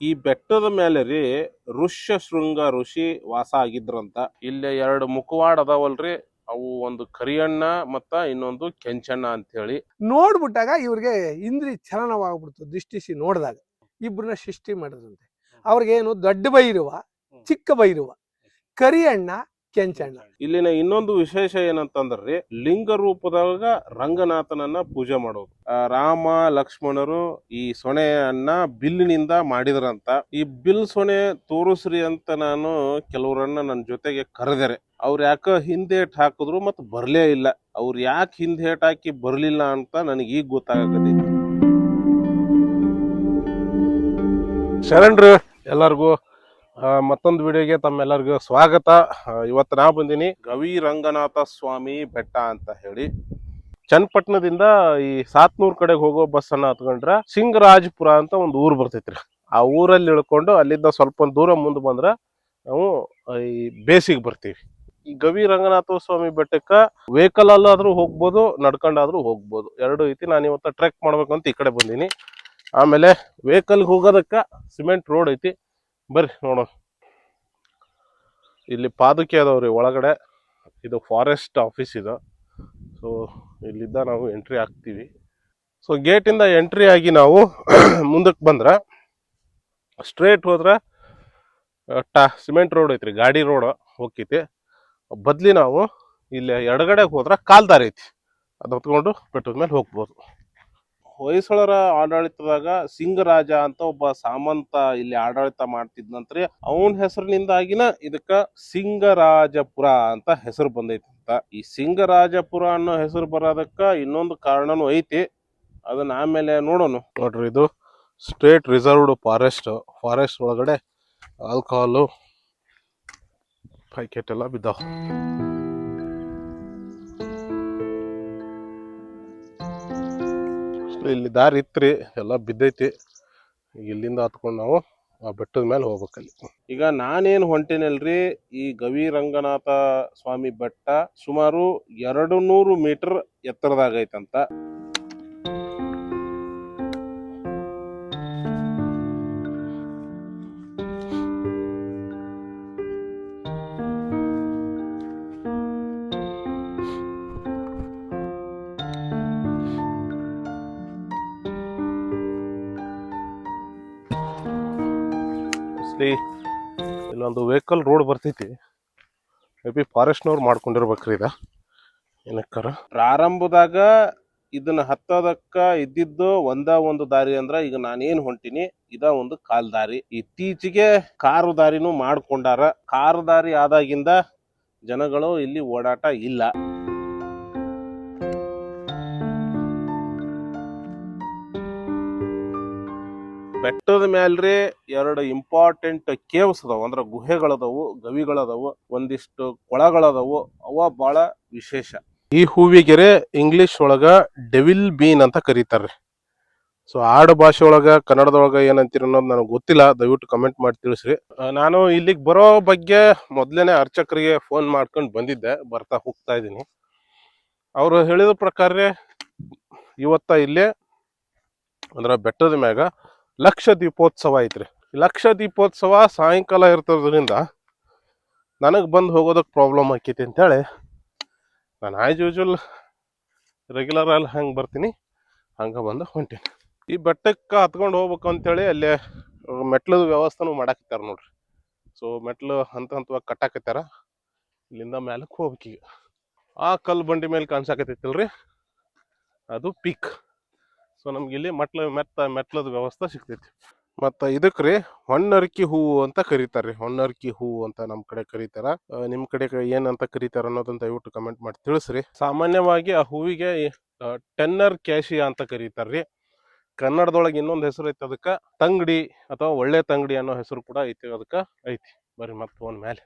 ಈ ಬೆಟ್ಟದ ಮೇಲೆ ರೀ ಋಷ್ಯ ಶೃಂಗ ಋಷಿ ವಾಸ ಆಗಿದ್ರಂತ. ಇಲ್ಲಿ ಎರಡು ಮುಖವಾಡ ಅದಾವಲ್ರಿ. ಅವು ಒಂದು ಕರಿಯಣ್ಣ ಮತ್ತ ಇನ್ನೊಂದು ಕೆಂಚಣ್ಣ ಅಂತ ಹೇಳಿ ನೋಡ್ಬಿಟ್ಟಾಗ ಇವ್ರಿಗೆ ಇಂದ್ರಿ ಚಲನವಾಗ್ಬಿಡ್ತು ದೃಷ್ಟಿಸಿ ನೋಡಿದಾಗ. ಇಬ್ಬರನ್ನ ಸೃಷ್ಟಿ ಮಾಡಿದ್ರಂತೆ. ಅವ್ರಿಗೇನು ದೊಡ್ಡ ಬೈರುವ ಚಿಕ್ಕ ಬೈರುವ. ಕರಿಯಣ್ಣ ಕೆಂಚಣ್ಣ ಇಲ್ಲಿನ ಇನ್ನೊಂದು ವಿಶೇಷ ಏನಂತಂದ್ರಿ ಲಿಂಗ ರೂಪದಾಗ ರಂಗನಾಥನನ್ನ ಪೂಜೆ ಮಾಡೋದು. ರಾಮ ಲಕ್ಷ್ಮಣರು ಈ ಸೊಣೆಯನ್ನ ಬಿಲ್ಲಿನಿಂದ ಮಾಡಿದ್ರಂತ. ಈ ಬಿಲ್ ಸೊಣೆ ತೋರಿಸ್ರಿ ಅಂತ ನಾನು ಕೆಲವರನ್ನ ನನ್ನ ಜೊತೆಗೆ ಕರೆದರೆ. ಅವ್ರು ಯಾಕ ಹಿಂದೇಟ್ ಹಾಕಿದ್ರು ಮತ್ ಬರ್ಲೇ ಇಲ್ಲ. ಅವ್ರು ಯಾಕೆ ಹಿಂದೇಟ್ ಹಾಕಿ ಬರ್ಲಿಲ್ಲ ಅಂತ ನನಗೆ ಈಗ ಗೊತ್ತಾಗತೈತಿ ಶರಣರು ಎಲ್ಲರಿಗೂ ಮತ್ತೊಂದು ವಿಡಿಯೋಗೆ ತಮ್ಮೆಲ್ಲರಿಗೂ ಸ್ವಾಗತ. ಇವತ್ತು ನಾ ಬಂದೀನಿ ಗವಿ ರಂಗನಾಥ ಸ್ವಾಮಿ ಬೆಟ್ಟ ಅಂತ ಹೇಳಿ. ಚನ್ನಪಟ್ಟಣದಿಂದ ಈ ಸಾತ್ನೂರ್ ಕಡೆಗೆ ಹೋಗೋ ಬಸ್ ಅನ್ನ ಹತ್ಕೊಂಡ್ರ ಸಿಂಗರಾಜಪುರ ಅಂತ ಒಂದು ಊರು ಬರ್ತೈತ್ರಿ. ಆ ಊರಲ್ಲಿ ಇಳ್ಕೊಂಡು ಅಲ್ಲಿಂದ ಸ್ವಲ್ಪ ದೂರ ಮುಂದೆ ಬಂದ್ರೆ ನಾವು ಈ ಬೇಸಿಗೆ ಬರ್ತೀವಿ. ಈ ಗವಿ ರಂಗನಾಥ ಸ್ವಾಮಿ ಬೆಟ್ಟಕ್ಕೆ ವೆಹಿಕಲ್ ಅಲ್ಲಾದ್ರೂ ಹೋಗ್ಬೋದು ನಡ್ಕೊಂಡಾದ್ರೂ ಹೋಗ್ಬೋದು. ಎರಡು ಐತಿ, ನಾನು ಇವತ್ತು ಟ್ರೆಕ್ ಮಾಡ್ಬೇಕಂತ ಈ ಕಡೆ ಬಂದೀನಿ. ಆಮೇಲೆ ವೆಹಿಕಲ್ಗೆ ಹೋಗೋದಕ್ಕೆ ಸಿಮೆಂಟ್ ರೋಡ್ ಐತಿ. ಬರ್ರಿ ನೋಡೋಣ. ಇಲ್ಲಿ ಪಾದುಕೆ ಅದಾವ್ರಿ ಒಳಗಡೆ. ಇದು ಫಾರೆಸ್ಟ್ ಆಫೀಸ್ ಇದು. ಸೊ ಇಲ್ಲಿದ್ದ ನಾವು ಎಂಟ್ರಿ ಆಗ್ತೀವಿ ಸೊ ಗೇಟಿಂದ ಎಂಟ್ರಿ ಆಗಿ ನಾವು ಮುಂದಕ್ಕೆ ಬಂದ್ರೆ ಸ್ಟ್ರೇಟ್ ಹೋದ್ರೆ ಟಾ ಸಿಮೆಂಟ್ ರೋಡ್ ಐತ್ರಿ, ಗಾಡಿ ರೋಡ್ ಹೋಗ್ತೈತಿ. ಬದ್ಲಿ ನಾವು ಇಲ್ಲಿ ಎಡಗಡೆಗೆ ಹೋದ್ರೆ ಕಾಲ್ದಾರಿ ಐತಿ. ಅದು ಹೊತ್ಕೊಂಡು ಪೆಟ್ರೋಲ್ ಮೇಲೆ ಹೋಗ್ಬೋದು. ಹೊಯ್ಸಳರ ಆಡಳಿತದಾಗ ಸಿಂಗರಾಜ ಅಂತ ಒಬ್ಬ ಸಾಮಂತ ಇಲ್ಲಿ ಆಡಳಿತ ಮಾಡ್ತಿದ್ನಂತ್ರಿ. ಅವನ ಹೆಸರಿನಿಂದಾಗಿನ ಇದಕ್ಕ ಸಿಂಗರಾಜಪುರ ಅಂತ ಹೆಸರು ಅಂತ. ಈ ಸಿಂಗರಾಜಪುರ ಅನ್ನೋ ಹೆಸರು ಬರೋದಕ್ಕ ಇನ್ನೊಂದು ಕಾರಣನೂ ಐತಿ. ಅದನ್ನ ಆಮೇಲೆ ನೋಡೋಣ. ನೋಡ್ರಿ ಇದು ಸ್ಟೇಟ್ ರಿಸರ್ವ್ಡ್ ಫಾರೆಸ್ಟ್ ಫಾರೆಸ್ಟ್ ಒಳಗಡೆ ಆಲ್ಕೋಹಾಲು ಪ್ಯಾಕೆಟ್ ಎಲ್ಲ ಬಿದ್ದಾವ. ಇಲ್ಲಿ ದಾರಿ ಇತ್ರಿ, ಎಲ್ಲ ಬಿದ್ದೈತಿ. ಇಲ್ಲಿಂದ ಹತ್ಕೊಂಡು ನಾವು ಆ ಬೆಟ್ಟದ ಮೇಲೆ ಹೋಗ್ಬೇಕಲ್ಲಿ ಈಗ ನಾನೇನು ಹೊಂಟೇನಲ್ರಿ, ಈ ಗವಿ ರಂಗನಾಥ ಸ್ವಾಮಿ ಬೆಟ್ಟ ಸುಮಾರು ಎರಡು ನೂರು ಮೀಟರ್ ಎತ್ತರದಾಗ ಇಲ್ಲೊಂದು ವೆಹಿಕಲ್ ರೋಡ್ ಬರ್ತೈತಿ. ಮೇ ಬಿ ಫಾರೆಸ್ಟ್ನವ್ರು ಮಾಡ್ಕೊಂಡಿರ್ಬೇಕ್ರಿ ಇದ. ಏನಕ್ಕಾರ? ಪ್ರಾರಂಭದಾಗ ಇದನ್ನ ಹತ್ತೋದಕ್ಕ ಇದ್ದಿದ್ದು ಒಂದ ಒಂದು ದಾರಿ ಅಂದ್ರ ಈಗ ನಾನೇನ್ ಹೊಂಟಿನಿ, ಇದ ಒಂದು ಕಾಲ್ ದಾರಿ. ಇತ್ತೀಚೆಗೆ ಕಾರು ದಾರಿನೂ ಮಾಡ್ಕೊಂಡಾರ. ಕಾರು ದಾರಿ ಆದಾಗಿಂದ ಜನಗಳು ಇಲ್ಲಿ ಓಡಾಟ ಇಲ್ಲ. ಬೆಟ್ಟದ ಮ್ಯಾಲ್ರಿ ಎರಡು ಇಂಪಾರ್ಟೆಂಟ್ ಕೇವ್ಸ್ ಅದಾವ. ಅಂದ್ರೆ ಗುಹೆಗಳದಾವು, ಗವಿಗಳದಾವು, ಒಂದಿಷ್ಟು ಕೊಳಗಳದವು. ಅವ ಬಹಳ ವಿಶೇಷ. ಈ ಹೂವಿಗೆರೆ ಇಂಗ್ಲಿಷ್ ಒಳಗ ಡೆವಿಲ್ ಬೀನ್ ಅಂತ ಕರೀತಾರೆ ಸೊ ಆಡು ಭಾಷೆ ಒಳಗ, ಕನ್ನಡದೊಳಗ ಏನಂತೀರ ಅನ್ನೋದು ನನಗೆ ಗೊತ್ತಿಲ್ಲ. ದಯವಿಟ್ಟು ಕಮೆಂಟ್ ಮಾಡಿ ತಿಳಿಸ್ರಿ. ನಾನು ಇಲ್ಲಿಗೆ ಬರೋ ಬಗ್ಗೆ ಮೊದ್ಲೇನೆ ಅರ್ಚಕರಿಗೆ ಫೋನ್ ಮಾಡ್ಕೊಂಡು ಬಂದಿದ್ದೆ. ಬರ್ತಾ ಹೋಗ್ತಾ ಇದ್ದೀನಿ. ಅವರು ಹೇಳಿದ ಪ್ರಕಾರ ಇವತ್ತ ಇಲ್ಲೇ, ಅಂದ್ರೆ ಬೆಟ್ಟದ ಮ್ಯಾಗ ಲಕ್ಷ ದೀಪೋತ್ಸವ ಐತ್ರಿ. ಲಕ್ಷ ದೀಪೋತ್ಸವ ಸಾಯಂಕಾಲ ಇರ್ತದ್ರಿಂದ ನನಗೆ ಬಂದು ಹೋಗೋದಕ್ಕೆ ಪ್ರಾಬ್ಲಮ್ ಆಕೈತಿ ಅಂತೇಳಿ ನಾನು ಆ್ಯಸ್ ಯೂಶ್ವಲ್ ರೆಗ್ಯುಲರ್ ಅಲ್ಲಿ ಹಂಗೆ ಬರ್ತೀನಿ, ಹಂಗೆ ಬಂದು ಹೊಂಟೀನಿ. ಈ ಬೆಟ್ಟಕ್ಕೆ ಹತ್ಕೊಂಡು ಹೋಗ್ಬೇಕು ಅಂತೇಳಿ ಅಲ್ಲೇ ಮೆಟ್ಲದ ವ್ಯವಸ್ಥೆನೂ ಮಾಡಾಕತ್ತಾರ ನೋಡ್ರಿ. ಸೊ ಮೆಟ್ಲು ಹಂತ ಹಂತವಾಗಿ ಕಟ್ಟಾಕತ್ತಾರ ಇಲ್ಲಿಂದ ಮ್ಯಾಲಕ್ಕೆ ಹೋಗ್ಬೇಕೀಗ ಆ ಕಲ್ಲು ಬಂಡಿ ಮೇಲೆ ಕಾಣಿಸಾಕತ್ತೈತಿಲ್ರಿ? ಅದು ಪೀಕ್ ಸೊ ನಮ್ಗೆ ಇಲ್ಲಿ ಮಟ್ಲ ಮೆತ್ತ ಮೆಟ್ಲದ ವ್ಯವಸ್ಥೆ ಸಿಗ್ತೈತಿ. ಮತ್ತು ಇದಕ್ಕೆ ರೀ ಹೊನ್ನರ್ಕಿ ಹೂವು ಅಂತ ಕರೀತಾರೆ ರೀ ಹೊನ್ನರ್ಕಿ ಹೂವು ಅಂತ ನಮ್ಮ ಕಡೆ ಕರೀತಾರ. ನಿಮ್ಮ ನಿಮ್ ಕಡೆ ಏನಂತ ಕರೀತಾರ ಅನ್ನೋದಂತ ದಯವಿಟ್ಟು ಕಮೆಂಟ್ ಮಾಡಿ ತಿಳಿಸ್ರಿ. ಸಾಮಾನ್ಯವಾಗಿ ಆ ಹೂವಿಗೆ ಟೆನ್ನರ್ ಕ್ಯಾಶಿಯಾ ಅಂತ ಕರೀತಾರ್ರಿ. ಕನ್ನಡದೊಳಗೆ ಇನ್ನೊಂದು ಹೆಸರು ಐತಿ ಅದಕ್ಕೆ ತಂಗಡಿ ಅಥವಾ ಒಳ್ಳೆ ತಂಗಡಿ ಅನ್ನೋ ಹೆಸರು ಕೂಡ ಐತಿ ಅದಕ್ಕೆ ಐತಿ. ಬರ್ರಿ ಮತ್ತೆ ಫೋನ್ ಮೇಲೆ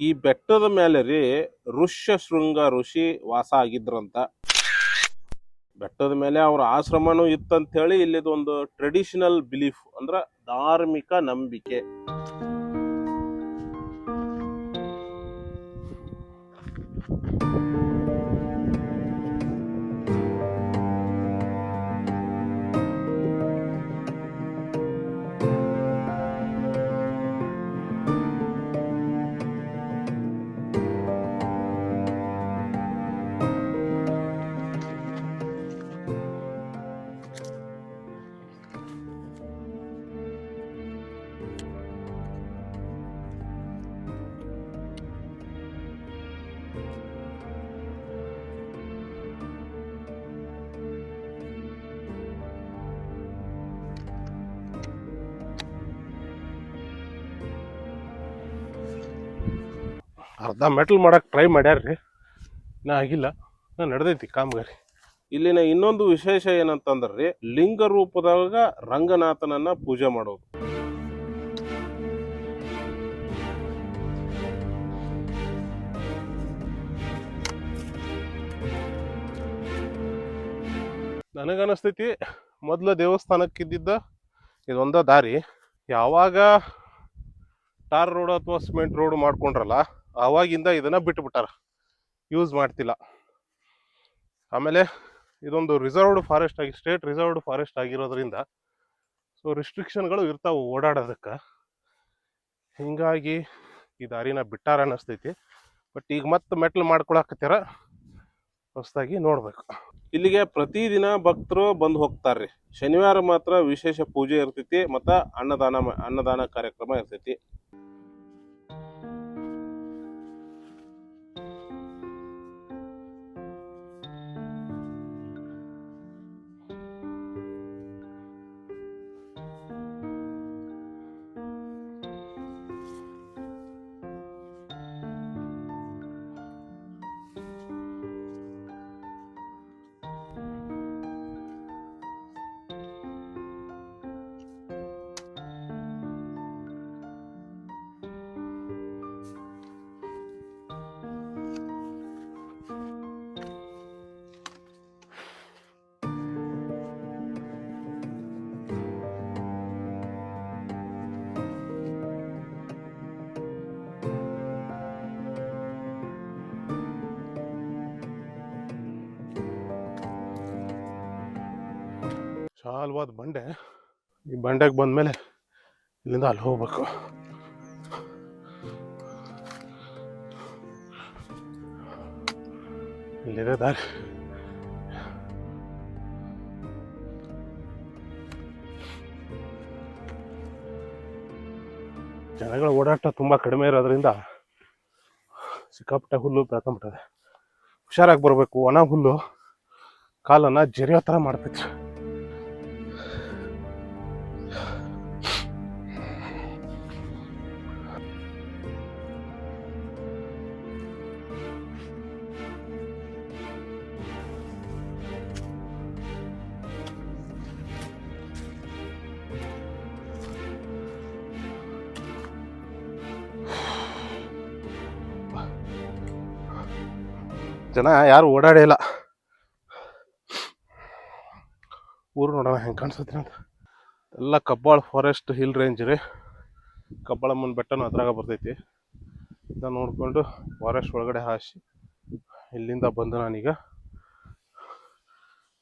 ಈ ಬೆಟ್ಟದ ಮೇಲೆ ರೀ ಋಷ್ಯ ಶೃಂಗ ಋಷಿ ವಾಸ ಆಗಿದ್ರಂತ. ಬೆಟ್ಟದ ಮೇಲೆ ಅವ್ರ ಆಶ್ರಮನೂ ಇತ್ತಂತ ಹೇಳಿ ಇಲ್ಲಿದೊಂದು ಟ್ರೆಡಿಷನಲ್ ಬಿಲೀಫ್ ಅಂದ್ರ ಧಾರ್ಮಿಕ ನಂಬಿಕೆ. ಅರ್ಧ ಮೆಟಲ್ ಮಾಡಕ್ಕೆ ಟ್ರೈ ಮಾಡ್ಯಾರ್ರಿ. ನಾ ಆಗಿಲ್ಲ, ನಾ ನಡೆದೈತಿ ಕಾಮಗಾರಿ ಇಲ್ಲಿನ ಇನ್ನೊಂದು ವಿಶೇಷ ಏನಂತಂದ್ರೆ, ಲಿಂಗ ರೂಪದಾಗ ರಂಗನಾಥನನ್ನ ಪೂಜೆ ಮಾಡೋದು. ನನಗನಿಸ್ತೈತಿ ಮೊದಲು ದೇವಸ್ಥಾನಕ್ಕಿದ್ದಿದ್ದ ಇದೊಂದ ದಾರಿ. ಯಾವಾಗ ಟಾರ್ ರೋಡ್ ಅಥವಾ ಸಿಮೆಂಟ್ ರೋಡ್ ಮಾಡ್ಕೊಂಡ್ರಲ್ಲ ಆವಾಗಿಂದ ಇದನ್ನ ಬಿಟ್ಬಿಟ್ಟಾರ. ಯೂಸ್ ಮಾಡ್ತಿಲ್ಲ. ಆಮೇಲೆ ಇದೊಂದು ರಿಸರ್ವ್ಡ್ ಫಾರೆಸ್ಟ್ ಆಗಿ, ಸ್ಟೇಟ್ ರಿಸರ್ವ್ಡ್ ಫಾರೆಸ್ಟ್ ಆಗಿರೋದ್ರಿಂದ ಸೊ ರಿಸ್ಟ್ರಿಕ್ಷನ್ಗಳು ಇರ್ತಾವೆ ಓಡಾಡೋದಕ್ಕೆ. ಹೀಗಾಗಿ ಈ ದಾರಿನ ಬಿಟ್ಟಾರ ಅನ್ನಿಸ್ತೈತಿ. ಬಟ್ ಈಗ ಮತ್ತೆ ಮೆಟ್ಲು ಮಾಡ್ಕೊಳಕತ್ತೀರ ಹೊಸದಾಗಿ ನೋಡ್ಬೇಕು. ಇಲ್ಲಿಗೆ ಪ್ರತಿದಿನ ಭಕ್ತರು ಬಂದು ಹೋಗ್ತಾರ್ರಿ. ಶನಿವಾರ ಮಾತ್ರ ವಿಶೇಷ ಪೂಜೆ ಇರ್ತೈತಿ, ಮತ್ತ ಅನ್ನದಾನ ಅನ್ನದಾನ ಕಾರ್ಯಕ್ರಮ ಇರ್ತೈತಿ. ಚಾಲ್ವಾದ ಬಂಡೆ, ಈ ಬಂಡೆಗೆ ಬಂದ್ಮೇಲೆ ಇಲ್ಲಿಂದ ಅಲ್ಲಿ ಹೋಗ್ಬೇಕು. ಇಲ್ಲಿದೆ ದಾರಿ. ಜನಗಳ ಓಡಾಟ ತುಂಬ ಕಡಿಮೆ ಇರೋದ್ರಿಂದ ಸಿಕ್ಕಾಪಟ್ಟೆ ಹುಲ್ಲು ಬೆಳ್ಕೊಂಬಿಟ್ಟದೆ ಹುಷಾರಾಗಿ ಬರಬೇಕು, ಒಣ ಹುಲ್ಲು, ಕಾಲನ್ನು ಜರಿಯೋ ಥರ ಮಾಡ್ತೈತಿ ಜನ ಯಾರು ಓಡಾಡೇ ಇಲ್ಲ. ಊರು ನೋಡೋಣ ಹೆಂಗೆ ಕಾಣಿಸುತ್ತೆ ಅಂತ ಎಲ್ಲ ಕಬ್ಬಾಳ ಫಾರೆಸ್ಟ್ ಹಿಲ್ ರೇಂಜ್ ರೀ. ಕಬ್ಬಾಳಮ್ಮನ ಬೆಟ್ಟನೂ ಅದ್ರಾಗ ಬರ್ತೈತಿ. ಇದನ್ನ ನೋಡಿಕೊಂಡು ಫಾರೆಸ್ಟ್ ಒಳಗಡೆ ಹಾಸಿ ಇಲ್ಲಿಂದ ಬಂದು ನಾನೀಗ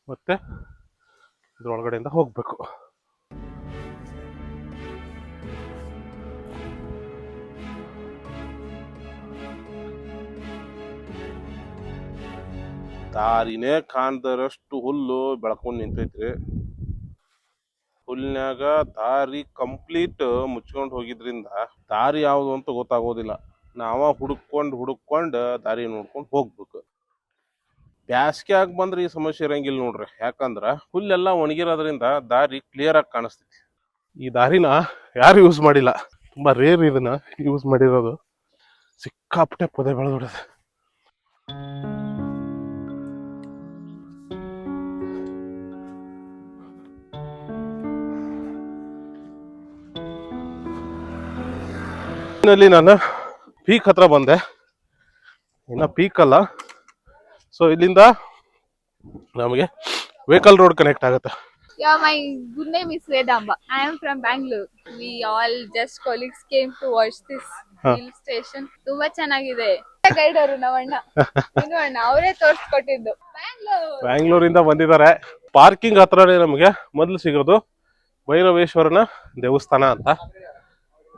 ಮತ್ತೆ ಇದ್ರೊಳಗಡೆಯಿಂದ ಹೋಗ್ಬೇಕು. ದಾರಿನೇ ಕಾಣ್ದರಷ್ಟು ಹುಲ್ಲು ಬೆಳ್ಕೊಂಡು ನಿಂತೈತ್ರಿ. ಹುಲ್ನ್ಯಾಗ ದಾರಿ ಕಂಪ್ಲೀಟ್ ಮುಚ್ಕೊಂಡು ಹೋಗಿದ್ರಿಂದ ದಾರಿ ಯಾವುದು ಅಂತ ಗೊತ್ತಾಗೋದಿಲ್ಲ. ನಾವ ಹುಡುಕೊಂಡ್ ಹುಡುಕೊಂಡ್ ದಾರಿ ನೋಡ್ಕೊಂಡು ಹೋಗ್ಬೇಕು. ಬ್ಯಾಸ್ಗ್ಯಾಗ ಬಂದ್ರೆ ಈ ಸಮಸ್ಯೆ ಇರಂಗಿಲ್ಲ ನೋಡ್ರಿ. ಯಾಕಂದ್ರ ಹುಲ್ಲೆಲ್ಲ ಒಣಗಿರೋದ್ರಿಂದ ದಾರಿ ಕ್ಲಿಯರ್ ಆಗಿ ಕಾಣಿಸ್ತೈತಿ. ಈ ದಾರಿನ ಯಾರು ಯೂಸ್ ಮಾಡಿಲ್ಲ. ತುಂಬಾ ರೇರ್ ಇದನ್ನ ಯೂಸ್ ಮಾಡಿರೋದು. ಸಿಕ್ಕಾಪಟ್ಟೆ ಪೊದೆ ಬೆಳೆದ್ಬಿಡೋದು ನಲ್ಲಿ ನಾನು ಪೀಕ್ ಹತ್ರ ಬಂದೆ. ಇನ್ನ ಪೀಕ್ ಅಲ್ಲ. ಸೊ ಇಲ್ಲಿಂದ ನಮಗೆ ವೆಹಿಕಲ್ ರೋಡ್ ಕನೆಕ್ಟ್ ಆಗುತ್ತೆ. Yeah, my good name is Vedamba. I am from Bangalore. We all just colleagues came to watch this Huh. hill station. ತುಂಬಾ ಚೆನ್ನಾಗಿದೆ. ಗೈಡ್ ಅವರು ನವಣ್ಣ. ಇನ್ನು ಅಣ್ಣ ಅವರೇ ತೋರ್ಸ್ಕೊಟ್ಟಿದ್ದು. ಬ್ಯಾಂಗ್ಳೂರ್ ಬ್ಯಾಂಗ್ಳೂರಿಂದ ಬಂದಿದ್ದಾರೆ. ಪಾರ್ಕಿಂಗ್ ಹತ್ರನೇ ನಮಗೆ ಮೊದಲು ಸಿಗೋದು ಭೈರವೇಶ್ವರನ ದೇವಸ್ಥಾನ ಅಂತ.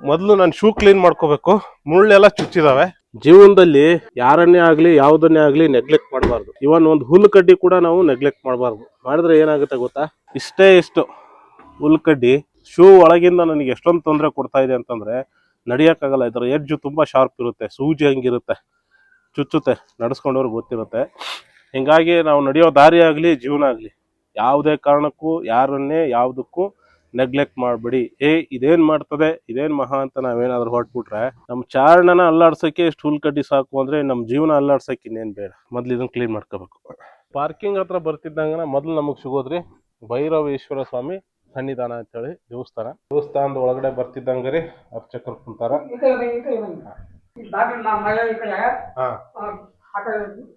ಮೊದಲು ನಾನು ಶೂ ಕ್ಲೀನ್ ಮಾಡ್ಕೋಬೇಕು. ಮುಳ್ಳೆಲ್ಲ ಚುಚ್ಚಿದಾವೆ. ಜೀವನದಲ್ಲಿ ಯಾರನ್ನೇ ಆಗ್ಲಿ, ಯಾವುದನ್ನೇ ಆಗ್ಲಿ ನೆಗ್ಲೆಕ್ಟ್ ಮಾಡಬಾರ್ದು. ಇವನ್ ಒಂದು ಹುಲ್ಲು ಕಡ್ಡಿ ಕೂಡ ನಾವು ನೆಗ್ಲೆಕ್ಟ್ ಮಾಡಬಾರ್ದು. ಮಾಡಿದ್ರೆ ಏನಾಗುತ್ತೆ ಗೊತ್ತಾ? ಇಷ್ಟೇ ಇಷ್ಟು. ಹುಲ್ಲು ಕಡ್ಡಿ ಶೂ ಒಳಗಿಂದ ನನಗೆ ಎಷ್ಟೊಂದು ತೊಂದರೆ ಕೊಡ್ತಾ ಇದೆ ಅಂತಂದ್ರೆ ನಡಿಯಕ್ಕಾಗಲ್ಲ. ಇದರ ಎಡ್ಜು ತುಂಬಾ ಶಾರ್ಪ್ ಇರುತ್ತೆ. ಸೂಜಿ ಹಂಗಿರುತ್ತೆ. ಚುಚ್ಚುತ್ತೆ. ನಡ್ಸ್ಕೊಂಡವ್ರಿಗೆ ಗೊತ್ತಿರುತ್ತೆ. ಹಿಂಗಾಗಿ ನಾವು ನಡೆಯೋ ದಾರಿ ಆಗಲಿ, ಜೀವನ ಆಗಲಿ. ಯಾವುದೇ ಕಾರಣಕ್ಕೂ, ಯಾರನ್ನೇ, ಯಾವುದಕ್ಕೂ ನೆಗ್ಲೆಕ್ಟ್ ಮಾಡ್ಬಿಡಿ. ಏ ಇದೇನ್ ಮಾಡ್ತದೆ? ಇದೇನ್ ಮಹಾ ಅಂತ ನಾವೇನಾದ್ರೂ ಹೊಟ್ಬಿಟ್ರೆ ನಮ್ಮ ಚಾರಣನ ಅಲ್ಲಾಡ್ಸಕ್ಕೆ ಇಷ್ಟು ಹುಲ್ ಕಡ್ಡಿ ಸಾಕು ಅಂದ್ರೆ ನಮ್ಮ ಜೀವನ ಅಲ್ಲಾಡ್ಸಕ್ಕೆ ಇನ್ನೇನ್ ಬೇಡ. ಮೊದ್ಲು ಇದನ್ನ ಕ್ಲೀನ್ ಮಾಡ್ಕೋಬೇಕು. ಪಾರ್ಕಿಂಗ್ ಹತ್ರ ಬರ್ತಿದ್ದಂಗನ ಮೊದ್ಲು ನಮಗ್ ಸಿಗೋದ್ರಿ ಭೈರವೇಶ್ವರ ಸ್ವಾಮಿ ಸನ್ನಿಧಾನ ಅಂತೇಳಿ ದೇವಸ್ಥಾನ. ದೇವಸ್ಥಾನದ ಒಳಗಡೆ ಬರ್ತಿದ್ದಂಗರಿ ಅರ್ಚಕರು ಕುಂತಾರ. ಹಾ.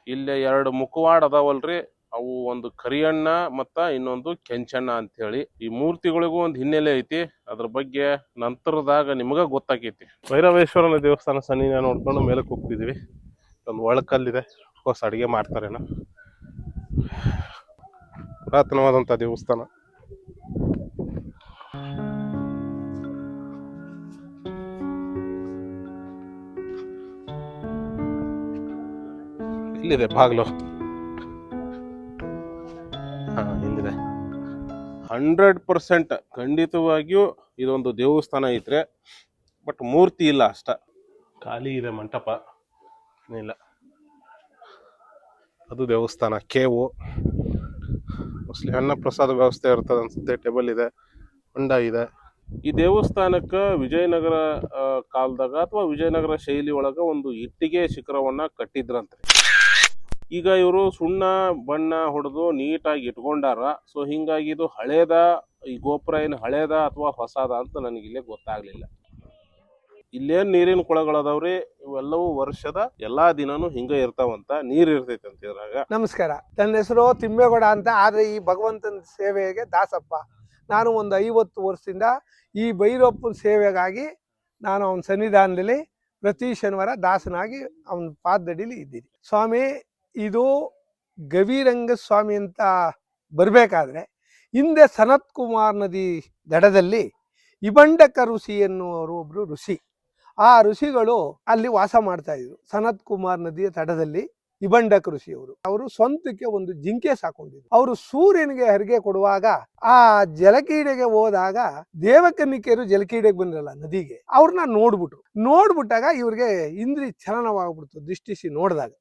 ಇಲ್ಲಿ ಎರಡು ಮುಖವಾಡ ಅದಾವಲ್ರಿ. ಅವು ಒಂದು ಕರಿಯಣ್ಣ ಮತ್ತು ಇನ್ನೊಂದು ಕೆಂಚಣ್ಣ ಅಂತ ಹೇಳಿ ಈ ಮೂರ್ತಿಗಳಿಗೂ ಒಂದು ಹಿನ್ನೆಲೆ ಐತಿ. ಅದ್ರ ಬಗ್ಗೆ ನಂತರದಾಗ ನಿಮಗೆ ಗೊತ್ತಾಕೈತಿ. ಭೈರವೇಶ್ವರನ ದೇವಸ್ಥಾನ ಸನ್ನಿನ ನೋಡ್ಕೊಂಡು ಮೇಲಕ್ಕೆ ಹೋಗ್ತಿದೀವಿ. ಒಂದು ಒಳಕಲ್ಲಿದೆ. ಹೊಸ ಅಡಿಗೆ ಮಾಡ್ತಾರೇನೋ. ಪುರಾತನವಾದಂಥ ದೇವಸ್ಥಾನ. ಇಲ್ಲಿದೆ ಬಾಗ್ಲು. ಹಂಡ್ರೆಡ್ ಪರ್ಸೆಂಟ್ ಖಂಡಿತವಾಗಿಯೂ ಇದೊಂದು ದೇವಸ್ಥಾನ ಐತ್ರೆ ಬಟ್ ಮೂರ್ತಿ ಇಲ್ಲ ಅಷ್ಟ. ಖಾಲಿ ಇದೆ ಮಂಟಪ ಇಲ್ಲ ಅದು ದೇವಸ್ಥಾನ ಕೇವು. ಮೋಸ್ಟ್ಲಿ ಅನ್ನ ಪ್ರಸಾದ ವ್ಯವಸ್ಥೆ ಇರ್ತದೆ ಅನ್ಸುತ್ತೆ ಟೇಬಲ್ ಇದೆ ಹೊಂಡ ಇದೆ. ಈ ದೇವಸ್ಥಾನಕ್ಕೆ ವಿಜಯನಗರ ಕಾಲದಾಗ ಅಥವಾ ವಿಜಯನಗರ ಶೈಲಿ ಒಳಗ ಒಂದು ಇಟ್ಟಿಗೆ ಶಿಖರವನ್ನ ಕಟ್ಟಿದ್ರಂತೆ. ಈಗ ಇವರು ಸುಣ್ಣ, ಬಣ್ಣ ಹೊಡೆದು ನೀಟಾಗಿ ಇಟ್ಕೊಂಡಾರ. ಸೊ ಹಿಂಗಾಗಿ ಇದು ಹಳೇದ, ಈ ಗೋಪುರ ಏನು ಹಳೇದ ಅಥವಾ ಹೊಸದ ಅಂತ ನನಗಿಲ್ಲೇ ಗೊತ್ತಾಗ್ಲಿಲ್ಲ. ಇಲ್ಲೇನು ನೀರಿನ ಕೊಳಗಳದಾವ್ರಿ? ಇವೆಲ್ಲವೂ ವರ್ಷದ ಎಲ್ಲಾ ದಿನಾನು ಹಿಂಗ ಇರ್ತಾವಂತ, ನೀರ್ ಇರ್ತೈತಿ ಅಂತ ಇದ್ರಾಗ. ನಮಸ್ಕಾರ. ನನ್ನ ಹೆಸರು ತಿಮ್ಮೇಗೌಡ ಅಂತ, ಆದ್ರೆ ಈ ಭಗವಂತನ ಸೇವೆಗೆ ದಾಸಪ್ಪ. ನಾನು ಒಂದು ಐವತ್ತು ವರ್ಷದಿಂದ ಈ ಭೈರಪ್ಪನ ಸೇವೆಗಾಗಿ ನಾನು ಅವನ ಸನ್ನಿಧಾನದಲ್ಲಿ ಪ್ರತಿ ಶನಿವಾರ ದಾಸನಾಗಿ ಅವನ ಪಾದದಡಿಲಿ ಇದ್ದೀನಿ. ಸ್ವಾಮಿ ಇದು ಗವಿರಂಗ ಸ್ವಾಮಿ ಅಂತ ಬರಬೇಕಾದ್ರೆ ಹಿಂದೆ ಸನತ್ ಕುಮಾರ್ ನದಿ ದಡದಲ್ಲಿ ಇಬಂಡಕ ಋಷಿ ಎನ್ನುವರು ಒಬ್ರು ಋಷಿ. ಆ ಋಷಿಗಳು ಅಲ್ಲಿ ವಾಸ ಮಾಡ್ತಾ ಇದ್ರು. ಸನತ್ ಕುಮಾರ್ ನದಿಯ ತಡದಲ್ಲಿ ಇಬಂಡಕ ಋಷಿಯವರು. ಅವರು ಸ್ವಂತಕ್ಕೆ ಒಂದು ಜಿಂಕೆ ಸಾಕೊಂಡಿದ್ರು. ಅವರು ಸೂರ್ಯನಿಗೆ ಹರಿಗೆ ಕೊಡುವಾಗ ಆ ಜಲಕೀಡೆಗೆ ಹೋದಾಗ ದೇವಕನ್ನಿಕೆಯರು ಜಲಕೀಡೆಗೆ ಬಂದ್ರಲ್ಲ ನದಿಗೆ. ಅವ್ರನ್ನ ನೋಡ್ಬಿಟ್ರು. ನೋಡ್ಬಿಟ್ಟಾಗ ಇವ್ರಿಗೆ ಇಂದ್ರಿ ಚಲನವಾಗ್ಬಿಡ್ತು ದೃಷ್ಟಿಸಿ ನೋಡಿದಾಗ.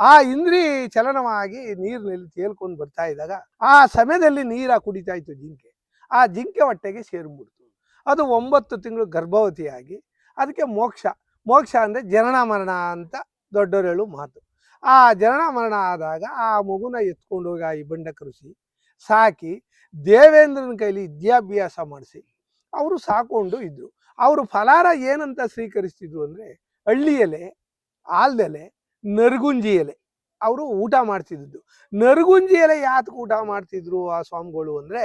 ಆ ಇಂದ್ರಿ ಚಲನವಾಗಿ ನೀರಿನಲ್ಲಿ ತೇಲ್ಕೊಂಡು ಬರ್ತಾ ಇದ್ದಾಗ ಆ ಸಮಯದಲ್ಲಿ ನೀರ ಕುಡಿತಾ ಇತ್ತು ಜಿಂಕೆ. ಆ ಜಿಂಕೆ ಹೊಟ್ಟೆಗೆ ಸೇರಿಬಿಡ್ತು. ಅದು ಒಂಬತ್ತು ತಿಂಗಳು ಗರ್ಭವತಿಯಾಗಿ ಅದಕ್ಕೆ ಮೋಕ್ಷ. ಮೋಕ್ಷ ಅಂದರೆ ಜನನ ಮರಣ ಅಂತ ದೊಡ್ಡವರು ಹೇಳು ಮಾತು. ಆ ಜನನ ಮರಣ ಆದಾಗ ಆ ಮಗುನ ಎತ್ಕೊಂಡು ಹೋಗಿ ಆ ಇಬಂಡ ಕೃಷಿ ಸಾಕಿ ದೇವೇಂದ್ರನ ಕೈಲಿ ವಿದ್ಯಾಭ್ಯಾಸ ಮಾಡಿಸಿ ಅವರು ಸಾಕೊಂಡು ಇದ್ದರು ಅವರು ಫಲಾರ ಏನಂತ ಸ್ವೀಕರಿಸ್ತಿದ್ರು ಅಂದರೆ ಹಳ್ಳಿ ಎಲೆ ಆಲ್ದೆಲೆ ನರಗುಂಜಿ ಎಲೆ. ಅವರು ಊಟ ಮಾಡ್ತಿದ್ದು ನರಗುಂಜಿ ಎಲೆ ಯಾತಕ್ಕೆ ಊಟ ಮಾಡ್ತಿದ್ರು ಆ ಸ್ವಾಮಿಗಳು ಅಂದರೆ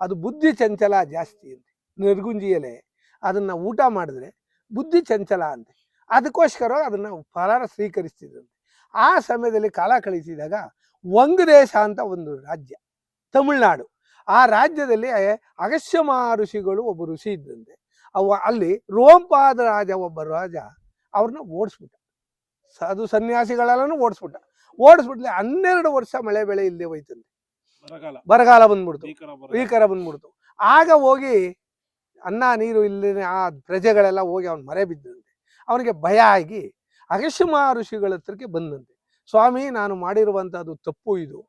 ಅದು ಬುದ್ಧಿ ಚಂಚಲ ಜಾಸ್ತಿ ಅಂತೆ. ನರಗುಂಜಿ ಎಲೆ. ಅದನ್ನು ಊಟ ಮಾಡಿದ್ರೆ ಬುದ್ಧಿ ಚಂಚಲ ಅಂತೆ. ಅದಕ್ಕೋಸ್ಕರ ಅದನ್ನು ಫಲಾರ ಸ್ವೀಕರಿಸ್ತಿದ್ರಂತೆ. ಆ ಸಮಯದಲ್ಲಿ ಕಾಲ ಕಳಿಸಿದಾಗ ಒಂದು ದೇಶ ಅಂತ ಒಂದು ರಾಜ್ಯ, ತಮಿಳ್ನಾಡು. ಆ ರಾಜ್ಯದಲ್ಲಿ ಅಗಸ್ಯ ಋಷಿಗಳು ಒಬ್ಬ ಋಷಿ ಇದ್ದಂತೆ ಅವ ಅಲ್ಲಿ ರೋಂಪಾದ ರಾಜ ಒಬ್ಬ ರಾಜ ಅವ್ರನ್ನ ಓಡಿಸ್ಬಿಟ್ಟ. ಸ- ಅದು ಸನ್ಯಾಸಿಗಳೆಲ್ಲನೂ ಓಡಿಸ್ಬಿಟ್ಟ. ಓಡಿಸ್ಬಿಟ್ಲೆ ಹನ್ನೆರಡು ವರ್ಷ ಮಳೆ ಬೆಳೆ ಇಲ್ಲದೆ ಹೋಯ್ತಂತೆ. ಬರಗಾಲ. ಬಂದ್ಬಿಡ್ತು. ಭೀಕರ ಬಂದ್ಬಿಡ್ತು. ಆಗ ಹೋಗಿ ಅನ್ನ ನೀರು ಇಲ್ಲಿ ಆ ಪ್ರಜೆಗಳೆಲ್ಲ ಹೋಗಿ ಅವ್ನು ಮರೆ ಬಿದ್ದಂತೆ. ಅವನಿಗೆ ಭಯ ಆಗಿ ಅಗಶ್ಯಮ ಋಷಿಗಳ ಹತ್ರಕ್ಕೆ ಬಂದಂತೆ. ಸ್ವಾಮಿ ನಾನು ಮಾಡಿರುವಂಥದ್ದು ತಪ್ಪು ಇದು.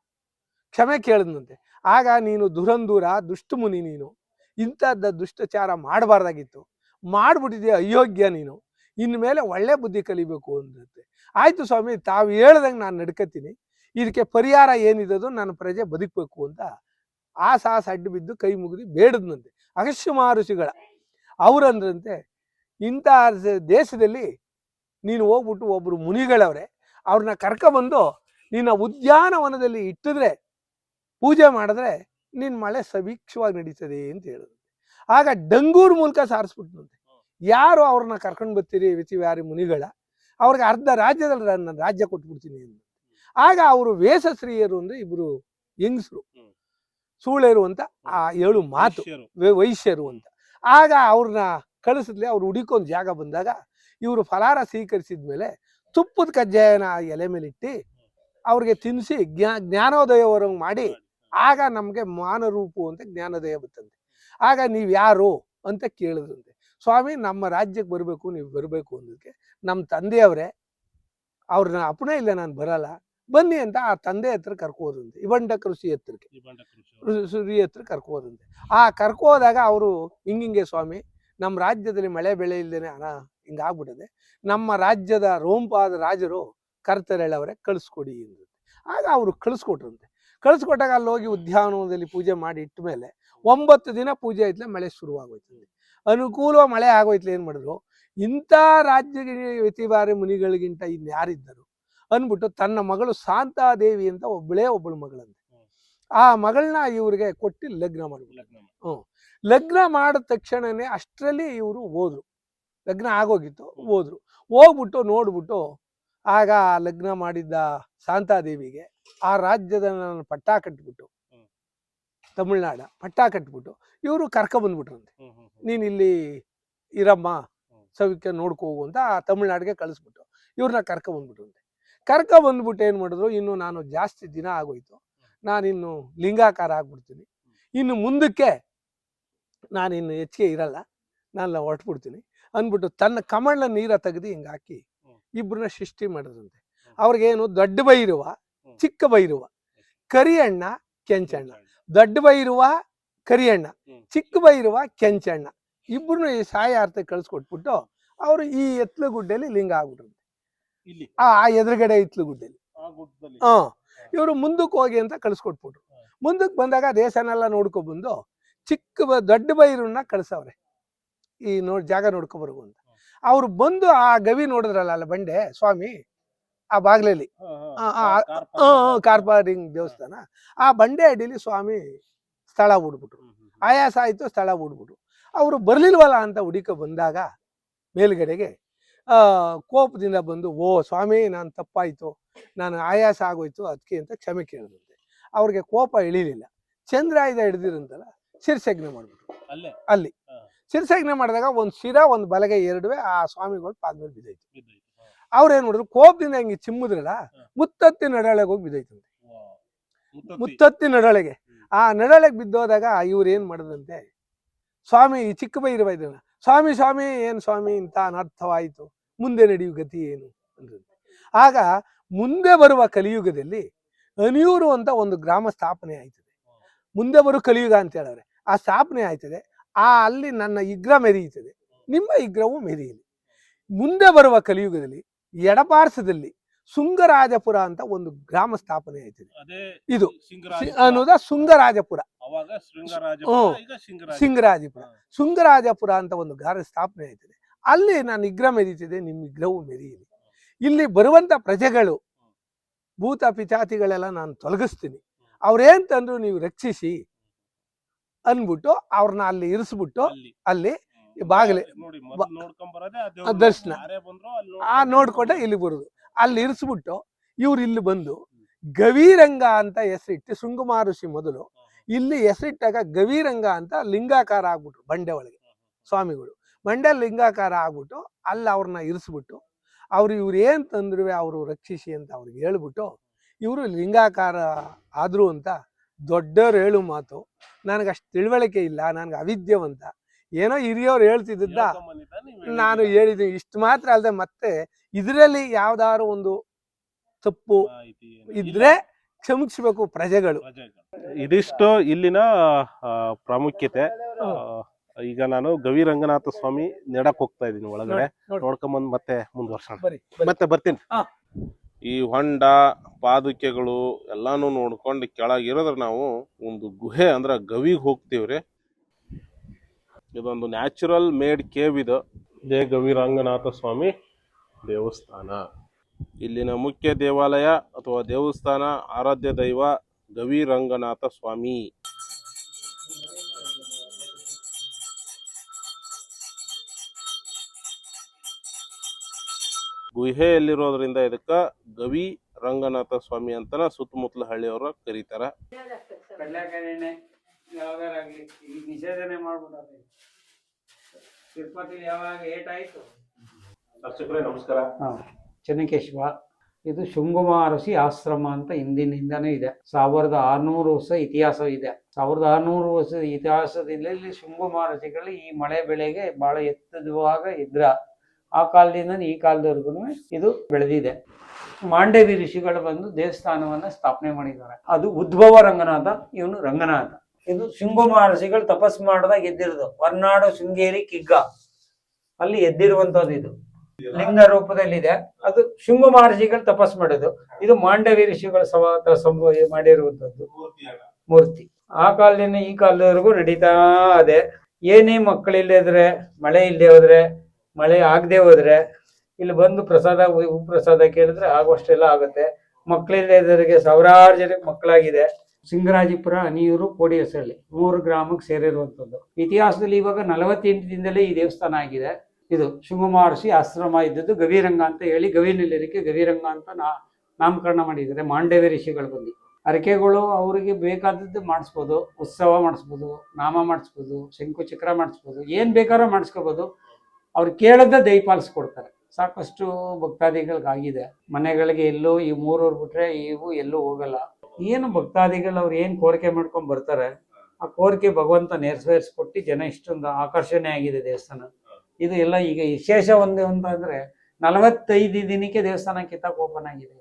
ಕ್ಷಮೆ ಕೇಳಿದಂತೆ ಆಗ ನೀನು ದುರಂದೂರ ದುಷ್ಟಮುನಿ ನೀನು. ಇಂಥದ್ದ ದುಷ್ಟಚಾರ ಮಾಡಬಾರ್ದಾಗಿತ್ತು. ಮಾಡ್ಬಿಟ್ಟಿದ್ಯಾ ಅಯೋಗ್ಯ ನೀನು. ಇನ್ಮೇಲೆ ಒಳ್ಳೆ ಬುದ್ಧಿ ಕಲಿಬೇಕು ಅಂದಂತೆ ಆಯ್ತು ಸ್ವಾಮಿ, ತಾವು ಹೇಳ್ದಂಗೆ ನಾನು ನಡ್ಕತೀನಿ. ಇದಕ್ಕೆ ಪರಿಹಾರ ಏನಿದದು ನನ್ನ ಪ್ರಜೆ ಬದುಕಬೇಕು ಅಂತ ಆ ಸಾಸ ಅಡ್ಡ ಬಿದ್ದು ಕೈ ಮುಗಿದು ಬೇಡದ್ನಂತೆ. ಅಗಶ್ಯ ಮಹರ್ಷಿಗಳ ಅವರಂದ್ರಂತೆ, ಇಂಥ ದೇಶದಲ್ಲಿ ನೀನು ಹೋಗ್ಬಿಟ್ಟು ಒಬ್ರು ಮುನಿಗಳವ್ರೆ ಅವ್ರನ್ನ ಕರ್ಕೊಬಂದು ನಿನ್ನ ಉದ್ಯಾನವನದಲ್ಲಿ ಇಟ್ಟಿದ್ರೆ, ಪೂಜೆ ಮಾಡಿದ್ರೆ ನಿನ್ನ ಮಳೆ ಸಮೀಕ್ಷವಾಗಿ ನಡೀತದೆ ಅಂತ ಹೇಳಿದ್ರು. ಆಗ ಡಂಗೂರ್ ಮೂಲಕ ಸಾರಿಸ್ಬಿಟ್ನಂತೆ. ಯಾರು ಅವ್ರನ್ನ ಕರ್ಕೊಂಡು ಬರ್ತೀರಿ ವಿಚಿವಾರಿ ಮುನಿಗಳ? ಅವ್ರಿಗೆ ಅರ್ಧ ರಾಜ್ಯದಲ್ಲಿ ನನ್ನ ರಾಜ್ಯ ಕೊಟ್ಬಿಡ್ತೀನಿ ಅಂತ ಆಗ ಅವರು ವೇಷಶ್ರೀಯರು ಅಂದ್ರೆ ಇಬ್ರು ಹೆಂಗಸರು. ಸೂಳೆರು ಅಂತ ಆ ಏಳು ಮಾತು. ವೈಶ್ಯರು. ಅಂತ. ಆಗ ಅವ್ರನ್ನ ಕಳಿಸಿದ್ಲೆ ಅವ್ರು ಹುಡುಕೊಂಡ್ ಜಾಗ ಬಂದಾಗ ಇವರು ಫಲಾರ ಸ್ವೀಕರಿಸಿದ ಮೇಲೆ ತುಪ್ಪದ ಕಜ್ಜಾಯನ ಎಲೆ ಮೇಲೆ ಇಟ್ಟು ಅವ್ರಿಗೆ ತಿನ್ನಿಸಿ ಜ್ಞಾ ಜ್ಞಾನೋದಯವರಂಗೆ ಮಾಡಿ ಆಗ ನಮಗೆ ಮಾನರೂಪು ಅಂತ ಜ್ಞಾನೋದಯ ಬರ್ತಂತೆ ಆಗ ನೀವು ಯಾರು ಅಂತ ಕೇಳಿದ್ರಂತೆ. ಸ್ವಾಮಿ ನಮ್ಮ ರಾಜ್ಯಕ್ಕೆ ಬರಬೇಕು ನೀವು ಬರಬೇಕು ಅಂದಕ್ಕೆ ನಮ್ಮ ತಂದೆಯವರೇ ಅವ್ರನ್ನ ಅಪಣೆ ಇಲ್ಲ ನಾನು ಬರಲ್ಲ ಬನ್ನಿ ಅಂತ ಆ ತಂದೆ ಹತ್ರ ಕರ್ಕೋದಂತೆ ಇವಂಡ ಕೃಷಿ ಹತ್ರಕ್ಕೆ. ಸುರಿ ಹತ್ರ. ಕರ್ಕೋದಂತೆ. ಆ ಕರ್ಕೋದಾಗ ಅವರು ಹಿಂಗಿಂಗೆ ಸ್ವಾಮಿ ನಮ್ಮ ರಾಜ್ಯದಲ್ಲಿ ಮಳೆ ಬೆಳೆ ಇಲ್ದೇನೆ ಹಣ ಹಿಂಗಾಗ್ಬಿಟ್ಟದೆ. ನಮ್ಮ ರಾಜ್ಯದ ರೋಂಪಾದ ರಾಜರು ಕರ್ತರೆಳವರೇ ಕಳಿಸ್ಕೊಡಿ ಅಂದ್ರು ಆಗ ಅವರು ಕಳಿಸ್ಕೊಟ್ರಂತೆ. ಕಳಿಸ್ಕೊಟ್ಟಾಗ ಅಲ್ಲಿ ಹೋಗಿ ಉದ್ಯಾನವನದಲ್ಲಿ ಪೂಜೆ ಮಾಡಿ ಇಟ್ಟ ಮೇಲೆ ಒಂಬತ್ತು ದಿನ ಪೂಜೆ ಆಯ್ತಲೆ ಮಳೆ ಶುರುವಾಗೋಯ್ತದೆ ಅನುಕೂಲ ಮಳೆ ಆಗೋಯ್ತಲ್ಲ ಏನು ಮಾಡಿದ್ರು? ಇಂಥ ರಾಜ್ಯ ವ್ಯತಿಭಾರಿ ಮುನಿಗಳಿಗಿಂತ ಇನ್ಯಾರಿದ್ದರು ಅಂದ್ಬಿಟ್ಟು ತನ್ನ ಮಗಳು ಶಾಂತಾದೇವಿ ಅಂತ ಒಬ್ಬಳೇ ಒಬ್ಬಳು ಮಗಳಂತೆ. ಆ ಮಗಳನ್ನ ಇವ್ರಿಗೆ ಕೊಟ್ಟು ಲಗ್ನ ಮಾಡಿದ್ರು ಲಗ್ನ ಲಗ್ನ ಮಾಡಿದ ತಕ್ಷಣನೇ ಅಷ್ಟರಲ್ಲಿ ಇವರು ಹೋದ್ರು. ಲಗ್ನ ಆಗೋಗಿತ್ತು ಹೋದ್ರು. ಹೋಗ್ಬಿಟ್ಟು ನೋಡ್ಬಿಟ್ಟು ಆಗ ಆ ಲಗ್ನ ಮಾಡಿದ್ದ ಶಾಂತಾದೇವಿಗೆ ಆ ರಾಜ್ಯದ ನನ್ನ ಪಟ್ಟ ಕಟ್ಬಿಟ್ಟು. ತಮಿಳ್ನಾಡ ಪಟ್ಟ ಕಟ್ಬಿಟ್ಟು ಇವರು ಕರ್ಕ ಬಂದ್ಬಿಟ್ರಂತೆ. ನೀನು ಇಲ್ಲಿ ಇರಮ್ಮ ಸವಿಕೆ ನೋಡ್ಕೋ ಹೋಗು ಅಂತ ಆ ತಮಿಳ್ನಾಡಿಗೆ ಕಳಿಸ್ಬಿಟ್ಟು ಇವ್ರನ್ನ ಕರ್ಕ ಬಂದ್ಬಿಟ್ರಂತೆ. ಕರ್ಕ ಬಂದ್ಬಿಟ್ಟು ಏನು ಮಾಡಿದ್ರು ಇನ್ನು ನಾನು ಜಾಸ್ತಿ ದಿನ ಆಗೋಯ್ತು. ನಾನಿನ್ನು ಲಿಂಗಾಕಾರ ಆಗ್ಬಿಡ್ತೀನಿ. ಇನ್ನು ಮುಂದಕ್ಕೆ ನಾನಿನ್ನು ಹೆಚ್ಚಿಗೆ ಇರಲ್ಲ. ನಾನು ಹೊರಟ್ಬಿಡ್ತೀನಿ ಅಂದ್ಬಿಟ್ಟು ತನ್ನ ಕಮಳ ನೀರ ತೆಗೆದು ಹಿಂಗೆ ಹಾಕಿ. ಇಬ್ಬರನ್ನ ಸೃಷ್ಟಿ ಮಾಡಿದ್ರಂತೆ. ಅವ್ರಿಗೇನು ದೊಡ್ಡ ಬೈರುವ ಚಿಕ್ಕ ಬೈರುವ ಕರಿಯಣ್ಣ ಕೆಂಚಣ್ಣ. ದೊಡ್ಡ ಬೈರುವ ಕರಿಯಣ್ಣ ಹ್ಮ್. ಚಿಕ್ಕ ಬೈರುವ ಕೆಂಚಣ್ಣ. ಇಬ್ಬರನ್ನು ಈ ಸಾಯಾರ್ಥ ಕಳ್ಸಿಕೊಟ್ಬಿಟ್ಟು ಅವರು ಈ ಎತ್ಲು ಗುಡ್ಡೆಯಲ್ಲಿ ಲಿಂಗ ಆಗ್ಬಿಟ್ರು ಇಲ್ಲಿ? ಆ ಎದುರುಗಡೆ ಇತ್ಲು ಗುಡ್ಡೆಯಲ್ಲಿ ಆ ಗುಡ್ಡದಲ್ಲಿ. ಹಾ ಇವರು ಮುಂದಕ್ಕೆ ಹೋಗಿ ಅಂತ ಕಳ್ಸಿಕೊಟ್ಬಿಟ್ರು. ಮುಂದಕ್ಕೆ ಬಂದಾಗ ದೇಶನೆಲ್ಲ ನೋಡ್ಕೊಬಂದು ಚಿಕ್ಕ ಬ ದೊಡ್ಡ ಬೈರನ್ನ ಕಳ್ಸವ್ರೆ. ಈ ನೋಡ್ ಜಾಗ ನೋಡ್ಕೊಬರ್ಗು ಅಂತ. ಅವ್ರು ಬಂದು ಆ ಗವಿ ನೋಡಿದ್ರಲ್ಲ ಅಲ್ಲ ಬಂಡೆ ಸ್ವಾಮಿ ಆ ಬಾಗ್ಲಲ್ಲಿ. ಕಾರ್ಪಾರಿಂಗ್ ದೇವಸ್ಥಾನ. ಆ ಬಂಡೆ ಅಡಿಲಿ ಸ್ವಾಮಿ ಸ್ಥಳ ಹುಡ್ಬಿಟ್ರು ಆಯಾಸ ಆಯ್ತು ಸ್ಥಳ ಹುಡ್ಬಿಟ್ರು ಅವರು ಬರ್ಲಿಲ್ವಲ್ಲ ಅಂತ ಹುಡುಕ ಬಂದಾಗ ಮೇಲ್ಗಡೆಗೆ ಆ ಕೋಪದಿಂದ ಬಂದು ಓ ಸ್ವಾಮಿ ನಾನು ತಪ್ಪಾಯ್ತು. ನಾನು ಆಯಾಸ ಆಗೋಯ್ತು ಅದಕ್ಕೆ ಅಂತ ಕ್ಷಮೆ ಕೇಳಿದಂತೆ. ಅವ್ರಿಗೆ ಕೋಪ ಇಳಿಲಿಲ್ಲ. ಚಂದ್ರಾಯುಧ ಹಿಡ್ದಿರಂತಲ್ಲ ಶಿರ್ಸಜ್ಞೆ ಮಾಡ್ಬಿಟ್ರು. ಅಲ್ಲೇ. ಶಿರ್ಸಜ್ಞೆ ಮಾಡಿದಾಗ ಒಂದು ಶಿರ ಒಂದು ಬಲಗೆ ಎರಡುವೆ ಆ ಸ್ವಾಮಿಗಳು ಪಾದ ಮೇಲೆ ಬಿದ್ದೈತು ಬಿದ್ದೈತೆ. ಹಾ. ಅವ್ರು ಏನ್ ಮಾಡಿದ್ರು? ಕೋಪದಿಂದ ಹಿಂಗೆ ಚಿಮ್ಮುದ್ರಲ್ಲ. ಮುತ್ತತ್ತಿ ನಡಳೆಗೆ ಹೋಗಿ ಬಿದ್ದೈತಂತೆ. ಮುತ್ತತ್ತಿ. ನಡಳೆಗೆ. ಆ ನಡಳೆಗೆ ಬಿದ್ದೋದಾಗ ಇವ್ರು ಏನ್ ಮಾಡಿದಂತೆ? ಸ್ವಾಮಿ ಈ ಚಿಕ್ಕ ಬೈರವ ಇದನ್ನ ಸ್ವಾಮಿ ಸ್ವಾಮಿ ಏನ್ ಸ್ವಾಮಿ ಇಂಥ ಅನರ್ಥವಾಯಿತು. ಮುಂದೆ ನಡೆಯುವ ಗತಿ ಏನು? ಅಂದ್ರೆ ಆಗ ಮುಂದೆ ಬರುವ ಕಲಿಯುಗದಲ್ಲಿ ಅನಿಯೂರು ಅಂತ ಒಂದು ಗ್ರಾಮ ಸ್ಥಾಪನೆ ಆಯ್ತದೆ. ಮುಂದೆ ಬರುವ ಕಲಿಯುಗ ಅಂತ ಹೇಳವ್ರೆ. ಆ ಸ್ಥಾಪನೆ ಆಯ್ತದೆ. ಆ ಅಲ್ಲಿ ನನ್ನ ಇಗ್ರ ಮೆರೆಯುತ್ತದೆ. ನಿಮ್ಮ ಇಗ್ರವು ಮೆರೆಯಲಿ. ಮುಂದೆ ಬರುವ ಕಲಿಯುಗದಲ್ಲಿ ಎಡಪಾರ್ಸದಲ್ಲಿ ಸುಂಗರಾಜಪುರ ಅಂತ ಒಂದು ಗ್ರಾಮ ಸ್ಥಾಪನೆ ಆಯ್ತದೆ. ಇದು ಅನ್ನೋದ ಸುಂಗರಾಜಪುರ ಸಿಂಗರಾಜಪುರ ಹಾ. ಸುಂಗರಾಜಪುರ ಅಂತ ಒಂದು ಗಾರ ಸ್ಥಾಪನೆ ಆಯ್ತದೆ. ಅಲ್ಲಿ ನಾನು ನಿಗ್ರಹ ಮೆರೀತಿದೆ ನಿಮ್ಮ ನಿಗ್ರಹವು ಮೆರೆಯಲಿ ಇಲ್ಲಿ ಬರುವಂತ ಪ್ರಜೆಗಳು ಭೂತ ಪಿಚಾತಿಗಳೆಲ್ಲ ನಾನು ತೊಲಗಿಸ್ತೀನಿ. ಅವ್ರೇನ್ ತಂದ್ರು ನೀವು ರಕ್ಷಿಸಿ ಅನ್ಬಿಟ್ಟು ಅವ್ರನ್ನ ಅಲ್ಲಿ ಇರಿಸ್ಬಿಟ್ಟು ಅಲ್ಲಿ ಬಾಗಿಲೆ- ಆ ದರ್ಶನ. ಆ ನೋಡ್ಕೊಂಡೆ ಇಲ್ಲಿ ಬರುದು. ಅಲ್ಲಿ ಇರಿಸ್ಬಿಟ್ಟು ಇವ್ರು ಇಲ್ಲಿ ಬಂದು ಗವಿರಂಗ ಅಂತ ಹೆಸರಿಟ್ಟು ಶೃಂಗಮಾರ ಋಷಿ ಮೊದಲು ಇಲ್ಲಿ ಹೆಸರಿಟ್ಟಾಗ ಗವಿರಂಗ ಅಂತ ಲಿಂಗಾಕಾರ ಆಗ್ಬಿಟ್ರು ಬಂಡೆ ಒಳಗೆ. ಸ್ವಾಮಿಗಳು. ಬಂಡೆ ಲಿಂಗಾಕಾರ ಆಗ್ಬಿಟ್ಟು ಅಲ್ಲಿ ಅವ್ರನ್ನ ಇರಿಸ್ಬಿಟ್ಟು ಅವ್ರು ಇವ್ರು ಏನ್ ತಂದ್ರು ಅವರು ರಕ್ಷಿಸಿ ಅಂತ ಅವ್ರಿಗೆ ಹೇಳ್ಬಿಟ್ಟು ಇವರು ಲಿಂಗಾಕಾರ ಆದ್ರು ಅಂತ ದೊಡ್ಡವ್ರು ಹೇಳು ಮಾತು ನನಗೆ ಅಷ್ಟು ತಿಳುವಳಿಕೆ ಇಲ್ಲ ನನಗೆ ಅವಿದ್ಯವಂತ ಏನೋ ಹಿರಿಯವ್ರು ಹೇಳ್ತಿದ್ದ ನಾನು ಹೇಳಿದ್ದೀನಿ. ಇಷ್ಟು ಮಾತ್ರ ಅಲ್ಲದೆ ಮತ್ತೆ ಇದರಲ್ಲಿ ಯಾವ್ದಾದ್ರು ಒಂದು ತಪ್ಪು ಇದ್ರೆ ಕ್ಷಮಿಸಬೇಕು ಪ್ರಜೆಗಳು. ಇದಿಷ್ಟು ಇಲ್ಲಿನ ಪ್ರಾಮುಖ್ಯತೆ. ಈಗ ನಾನು ಗವಿ ರಂಗನಾಥ ಸ್ವಾಮಿ ನೆಡಕ್ ಹೋಗ್ತಾ ಇದ್ದೀನಿ ಒಳಗಡೆ. ನೋಡ್ಕೊಂಬಂದು ಮತ್ತೆ ಮುಂದುವರ್ಸೋಣ. ಮತ್ತೆ ಬರ್ತೀನಿ. ಈ ಹೊಂಡ ಪಾದುಕೆಗಳು ಎಲ್ಲಾನು ನೋಡ್ಕೊಂಡು ಕೆಳಗಿರೋದ್ರ ನಾವು ಒಂದು ಗುಹೆ ಅಂದ್ರೆ ಗವಿಗೆ ಹೋಗ್ತೀವ್ರಿ. ಇದೊಂದು ನ್ಯಾಚುರಲ್ ಮೇಡ್ ಕೇವ್ ಇದು. ಜಯ ಗವಿರಂಗನಾಥ ಸ್ವಾಮಿ ದೇವಸ್ಥಾನ. ಇಲ್ಲಿನ ಮುಖ್ಯ ದೇವಾಲಯ ಅಥವಾ ದೇವಸ್ಥಾನ ಆರಾಧ್ಯ ದೈವ ಗವಿರಂಗನಾಥ ಸ್ವಾಮಿ. ಗುಹೆಯಲ್ಲಿರೋದ್ರಿಂದ ಇದಕ್ಕ ಗವಿ ರಂಗನಾಥ ಸ್ವಾಮಿ ಅಂತ ಸುತ್ತಮುತ್ತಲ ಹಳ್ಳಿಯವರು ಕರೀತಾರ. ಯಾವಾಗಾರಾಗ್ಲಿ ಈಗ ನಿಷೇಧನೆ ಮಾಡ್ಬಿಟ್ಟಾರೆ ತಿರುಪತಿ ಯಾವಾಗ ಏಟಾಯ್ತು ಅರ್ಚಕರೇ ನಮಸ್ಕಾರ. ಚೆನ್ನಕೇಶವ. ಇದು ಶೃಂಗಮಹರ್ಷಿ ಆಶ್ರಮ ಅಂತ ಹಿಂದಿನಿಂದನೂ ಇದೆ. ಸಾವಿರದ ಆರ್ನೂರು ವರ್ಷ ಇತಿಹಾಸ ಇದೆ. ಸಾವಿರದ ಆರ್ನೂರು ವರ್ಷದ ಇಲ್ಲಿ ಶೃಂಗ ಮಹರ್ಷಿಗಳು ಈ ಮಳೆ ಬೆಳೆಗೆ ಬಹಳ ಎತ್ತದವಾಗ ಇದ್ರ. ಆ ಕಾಲದಿಂದ ಈ ಕಾಲದವರೆಗೂ ಇದು ಬೆಳೆದಿದೆ. ಮಾಂಡವಿ ಋಷಿಗಳು ಬಂದು ದೇವಸ್ಥಾನವನ್ನ ಸ್ಥಾಪನೆ ಮಾಡಿದ್ದಾರೆ. ಅದು ಉದ್ಭವ ರಂಗನಾಥ ಇವನು ರಂಗನಾಥ. ಇದು ಶೃಂಗು ಮಹರ್ಷಿಗಳು ತಪಸ್ ಮಾಡಿದಾಗ ಎದ್ದಿರೋದು. ಹೊರ್ನಾಡು ಶೃಂಗೇರಿ ಕಿಗ್ಗ. ಅಲ್ಲಿ ಎದ್ದಿರುವಂತದ್ದು ಇದು. ಲಿಂಗ ರೂಪದಲ್ಲಿದೆ. ಅದು ಶೃಂಗು ಮಹರ್ಷಿಗಳು ತಪಸ್ ಮಾಡೋದು. ಇದು ಮಾಂಡವಿ ಋಷಿಗಳು ಸವ ಸಂಭವ ಮಾಡಿರುವಂತದ್ದು ಮೂರ್ತಿ. ಆ ಕಾಲದಿಂದ ಈ ಕಾಲದವರೆಗೂ ನಡೀತಾ ಇದೆ. ಏನೇ ಮಕ್ಕಳಿಲ್ಲದ್ರೆ ಮಳೆ ಇಲ್ಲದೆ ಹೋದ್ರೆ, ಮಳೆ ಆಗದೆ ಹೋದ್ರೆ, ಇಲ್ಲಿ ಬಂದು ಪ್ರಸಾದ ಪ್ರಸಾದ ಕೇಳಿದ್ರೆ ಆಗುವಷ್ಟೆಲ್ಲ ಆಗುತ್ತೆ. ಮಕ್ಕಳಿಲ್ಲದವರಿಗೆ ಸಾವಿರಾರು ಜನಕ್ಕೆ ಮಕ್ಕಳಾಗಿದೆ. ಸಿಂಗರಾಜಿಪುರ ಅನಿಯೂರು ಕೋಡಿಯಸಳ್ಳಿ ಮೂರು ಗ್ರಾಮಕ್ಕೆ ಸೇರಿರುವಂಥದ್ದು. ಇತಿಹಾಸದಲ್ಲಿ ಇವಾಗ ನಲವತ್ತೆಂಟು ದಿನದಲ್ಲೇ ಈ ದೇವಸ್ಥಾನ ಆಗಿದೆ. ಇದು ಶಿವಮಹರ್ಷಿ ಆಶ್ರಮ ಇದ್ದದ್ದು ಗವಿರಂಗ ಅಂತ ಹೇಳಿ ಗವಿನಲ್ಲಿರಕ್ಕೆ ಗವಿರಂಗ ಅಂತ ನಾ ನಾಮಕರಣ ಮಾಡಿದ್ದಾರೆ ಮಾಂಡವ್ಯ ಋಷಿಗಳು ಬಂದು ಅರಕೆಗಳು ಅವರಿಗೆ ಬೇಕಾದದ್ದು ಮಾಡಿಸ್ಬೋದು, ಉತ್ಸವ ಮಾಡಿಸ್ಬೋದು, ನಾಮ ಮಾಡಿಸ್ಬೋದು ಶಂಕು ಚಕ್ರ ಮಾಡಿಸ್ಬೋದು, ಏನು ಬೇಕಾದ್ರೂ ಮಾಡಿಸ್ಕೋಬೋದು. ಅವ್ರು ಕೇಳದ ದಯಪಾಲಿಸ್ಕೊಡ್ತಾರೆ ಸಾಕಷ್ಟು ಭಕ್ತಾದಿಗಳಿಗಾಗಿದೆ. ಮನೆಗಳಿಗೆ ಎಲ್ಲೂ ಈ ಮೂರೂರು ಬಿಟ್ರೆ ಇವು ಎಲ್ಲೂ ಹೋಗಲ್ಲ. ಏನು ಭಕ್ತಾದಿಗಳು ಅವ್ರು ಏನು ಕೋರಿಕೆ ಮಾಡ್ಕೊಂಡು ಬರ್ತಾರೆ, ಆ ಕೋರಿಕೆ ಭಗವಂತ ನೆರವೇರಿಸ್ಕೊಟ್ಟು ಜನ ಇಷ್ಟೊಂದು ಆಕರ್ಷಣೆ ಆಗಿದೆ ದೇವಸ್ಥಾನ. ಇದು ಎಲ್ಲ ಈಗ ವಿಶೇಷ ಒಂದು ಅಂತ ಅಂದ್ರೆ ನಲವತ್ತೈದು ದಿನಕ್ಕೆ ದೇವಸ್ಥಾನ ಕಿತ್ತಾಕ್ ಓಪನ್ ಆಗಿದೆ.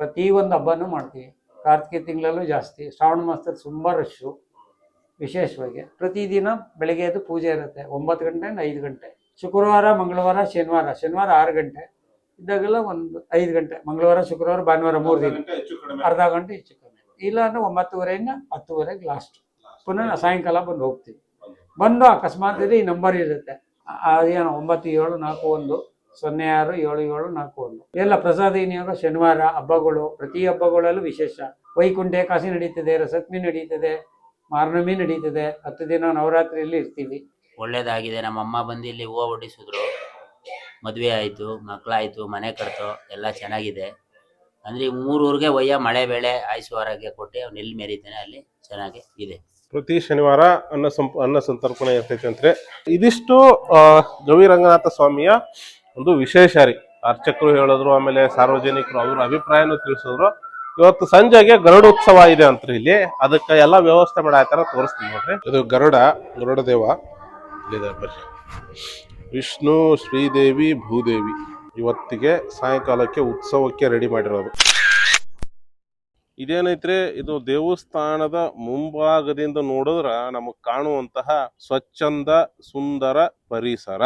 ಪ್ರತಿ ಒಂದು ಹಬ್ಬನೂ ಮಾಡ್ತೀವಿ. ಕಾರ್ತಿಕ ತಿಂಗಳಲ್ಲೂ ಜಾಸ್ತಿ, ಶ್ರಾವಣ ಮಾಸದಲ್ಲಿ ತುಂಬ ರಶ್ಶು ವಿಶೇಷವಾಗಿ ಪ್ರತಿದಿನ ಬೆಳಗ್ಗೆ ಅದು ಪೂಜೆ ಇರುತ್ತೆ, ಒಂಬತ್ತು ಗಂಟೆಯಿಂದ ಐದು ಗಂಟೆ. ಶುಕ್ರವಾರ, ಮಂಗಳವಾರ, ಶನಿವಾರ ಶನಿವಾರ ಆರು ಗಂಟೆ. ಇದ್ದಾಗೆಲ್ಲ ಒಂದು ಐದು ಗಂಟೆ ಮಂಗಳವಾರ ಶುಕ್ರವಾರ ಭಾನುವಾರ ಮೂರು ದಿನ. ಅರ್ಧ ಗಂಟೆ ಹೆಚ್ಚು ಕಡಿಮೆ. ಇಲ್ಲ ಅಂದ್ರೆ ಒಂಬತ್ತುವರೆಯಿಂದ ಹತ್ತುವರೆಗೆ ಲಾಸ್ಟ್ ಪುನಃ ಸಾಯಂಕಾಲ ಬಂದು ಹೋಗ್ತೀವಿ ಬಂದು ಅಕಸ್ಮಾತ್ ಇದೆ ಈ ನಂಬರ್ ಇರುತ್ತೆ. ಆ- ಅದೇನೋ ಒಂಬತ್ತು ಏಳು ನಾಲ್ಕು ಒಂದು ಸೊನ್ನೆ ಆರು ಏಳು ಏಳು ನಾಲ್ಕು ಒಂದು. ಎಲ್ಲ ಪ್ರಸಾದ ವಿನಿಯೋಗ ಶನಿವಾರ ಹಬ್ಬಗಳು ಪ್ರತಿ ಹಬ್ಬಗಳಲ್ಲೂ ವಿಶೇಷ. ವೈಕುಂಠ ಕಾಸಿ ನಡೀತದೆ ರಸತ್ಮಿ ನಡೀತದೆ ಮಾರ್ನಮಿ ನಡೀತದೆ. ಹತ್ತು ದಿನ ನವರಾತ್ರಿಯಲ್ಲಿ ಇರ್ತೀವಿ. ಒಳ್ಳೇದಾಗಿದೆ. ನಮ್ಮ ಅಮ್ಮ ಬಂದು ಇಲ್ಲಿ ಹೂವು ಒಡಿಸಿದ್ರು ಮದುವೆ ಆಯಿತು ಮಕ್ಕಳಾಯಿತು ಮನೆ ಕಟ್ತು, ಎಲ್ಲ ಚೆನ್ನಾಗಿದೆ. ಅಂದ್ರೆ ಈ ಮೂರೂರಿಗೆ ಒಯ್ಯ ಮಳೆ ಬೆಳೆ ಆಯ್ಸು ಆರೋಗ್ಯ ಕೊಟ್ಟು ಅವ್ನು ಎಲ್ಲಿ ಮೇರಿತಾನೆ ಅಲ್ಲಿ ಚೆನ್ನಾಗಿ ಇದೆ. ಪ್ರತಿ ಶನಿವಾರ ಅನ್ನ ಸಂಪ, ಅನ್ನ ಸಂತರ್ಪಣೆ ಇರ್ತೈತೆ ಅಂದ್ರೆ ಇದಿಷ್ಟು ಗವಿ ರಂಗನಾಥ ಸ್ವಾಮಿಯ ಒಂದು ವಿಶೇಷ ರೀ. ಅರ್ಚಕರು ಹೇಳಿದ್ರು, ಆಮೇಲೆ ಸಾರ್ವಜನಿಕರು ಅವ್ರ ಅಭಿಪ್ರಾಯನೂ ತಿಳಿಸಿದ್ರು. ಇವತ್ತು ಸಂಜೆಗೆ ಗರುಡೋತ್ಸವ ಇದೆ ಅಂತ ಇಲ್ಲಿ. ಅದಕ್ಕೆ ಎಲ್ಲ ವ್ಯವಸ್ಥೆ ಮಾಡಾಯ್ತಾರ ತೋರಿಸ್ತೀನಿ ನೋಡ್ರಿ. ಇದು ಗರುಡ ಗರುಡ ದೇವ ಇಲ್ಲಿದೆ ಬರ್ರಿ. ವಿಷ್ಣು, ಶ್ರೀದೇವಿ, ಭೂದೇವಿ. ಇವತ್ತಿಗೆ ಸಾಯಂಕಾಲಕ್ಕೆ ಉತ್ಸವಕ್ಕೆ ರೆಡಿ ಮಾಡಿರೋದು. ಇದೇನೈತ್ರಿ, ಇದು ದೇವಸ್ಥಾನದ ಮುಂಭಾಗದಿಂದ ನೋಡಿದ್ರ ನಮಗ್ ಕಾಣುವಂತಹ ಸ್ವಚ್ಛಂದ ಸುಂದರ ಪರಿಸರ.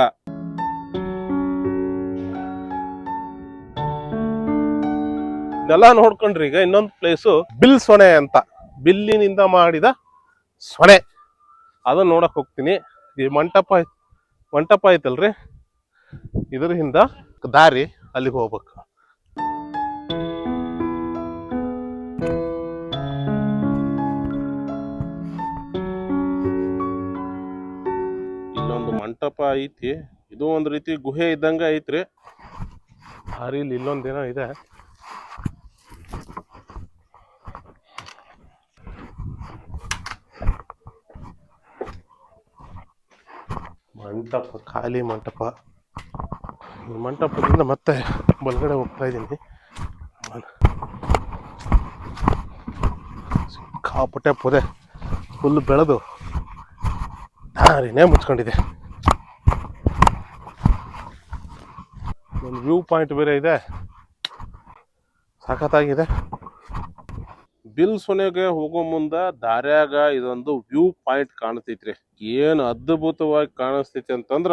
ಇದೆಲ್ಲ ನೋಡ್ಕೊಂಡ್ರಿ ಈಗ ಇನ್ನೊಂದು ಪ್ಲೇಸು ಬಿಲ್ ಸೊನೆ ಅಂತ. ಬಿಲ್ಲಿನಿಂದ ಮಾಡಿದ ಸೊನೆ ಅದನ್ನ ನೋಡಕ್ ಹೋಗ್ತೀನಿ. ಈ ಮಂಟಪ ಮಂಟಪ ಐತಲ್ರಿ. ಇದ್ರ ಹಿಂದ ದಾರಿ ಅಲ್ಲಿಗೆ ಹೋಗ್ಬೇಕು. ಇಲ್ಲೊಂದು ಮಂಟಪ ಐತಿ. ಇದು ಒಂದ್ ರೀತಿ ಗುಹೆ ಇದ್ದಂಗ ಐತ್ರಿ. ದಾರಿಲಿ ಇಲ್ಲೊಂದೇನೋ ಇದೆ. ಮಂಟಪ, ಖಾಲಿ ಮಂಟಪ. ಮಂಟಪದಿಂದ ಮತ್ತೆ ಬಲಗಡೆ ಹೋಗ್ತಾ ಇದ್ದೀನಿ. ಸಿಕ್ಕಾಪಟ್ಟೆ ಪೊದೆ. ಫುಲ್ ಬೆಳೆದು ದಾರಿನೇ ಮುಚ್ಕೊಂಡಿದೆ. ಒಂದು ವ್ಯೂ ಪಾಯಿಂಟ್ ಬೇರೆ ಇದೆ. ಸಖತ್ತಾಗಿದೆ. ಬಿಲ್ ಸೊನೆಗೆ ಹೋಗೋ ಮುಂದ ದಾರ್ಯಾಗ ಇದೊಂದು ವ್ಯೂ ಪಾಯಿಂಟ್ ಕಾಣ್ತೈತ್ರಿ. ಏನ್ ಅದ್ಭುತವಾಗಿ ಕಾಣಿಸ್ತೈತಿ ಅಂತಂದ್ರ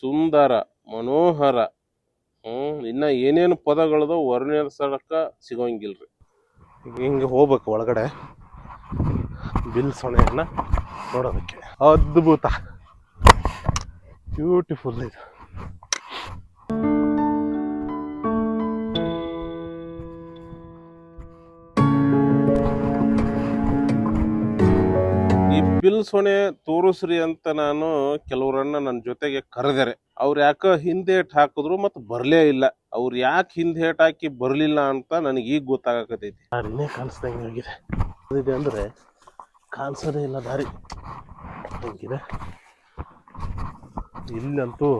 ಸುಂದರ, ಮನೋಹರ, ಹ್ಮ್, ಇನ್ನ ಏನೇನು ಪದಗಳದ ವರ್ಣಿಸಕ ಸಿಗೋಂಗಿಲ್ರಿ. ಹಿಂಗೆ ಹೋಗ್ಬೇಕು ಒಳಗಡೆ. ಬಿಲ್ ಸೊನೆಯನ್ನ ನೋಡೋದಕ್ಕೆ. ಅದ್ಭುತ. ಬ್ಯೂಟಿಫುಲ್ ಇದು. ಬಿಲ್ ಸೊನೆ ತೋರಿಸ್ರಿ ಅಂತ ನಾನು ಕೆಲವರನ್ನ ನನ್ನ ಜೊತೆಗೆ ಕರೆದರೆ. ಅವ್ರು ಯಾಕ ಹಿಂದೇಟ್ ಹಾಕಿದ್ರು ಮತ್ತು ಬರಲೇ ಇಲ್ಲ. ಅವ್ರು ಯಾಕೆ ಹಿಂದೇಟ್ ಹಾಕಿ ಬರಲಿಲ್ಲ ಅಂತ ನನಗೆ ಈಗ ಗೊತ್ತಾಗಕತೈತಿ ದಾರಿನೇ ಕಾಣಿಸ್ದಂಗೆ ಆಗಿದೆ ಇದೆ ಅಂದ್ರೆ ಕಾಣಿಸೋದೇ ಇಲ್ಲ ದಾರಿ. ಹಂಗಿದೆ. ಇಲ್ಲಂತೂ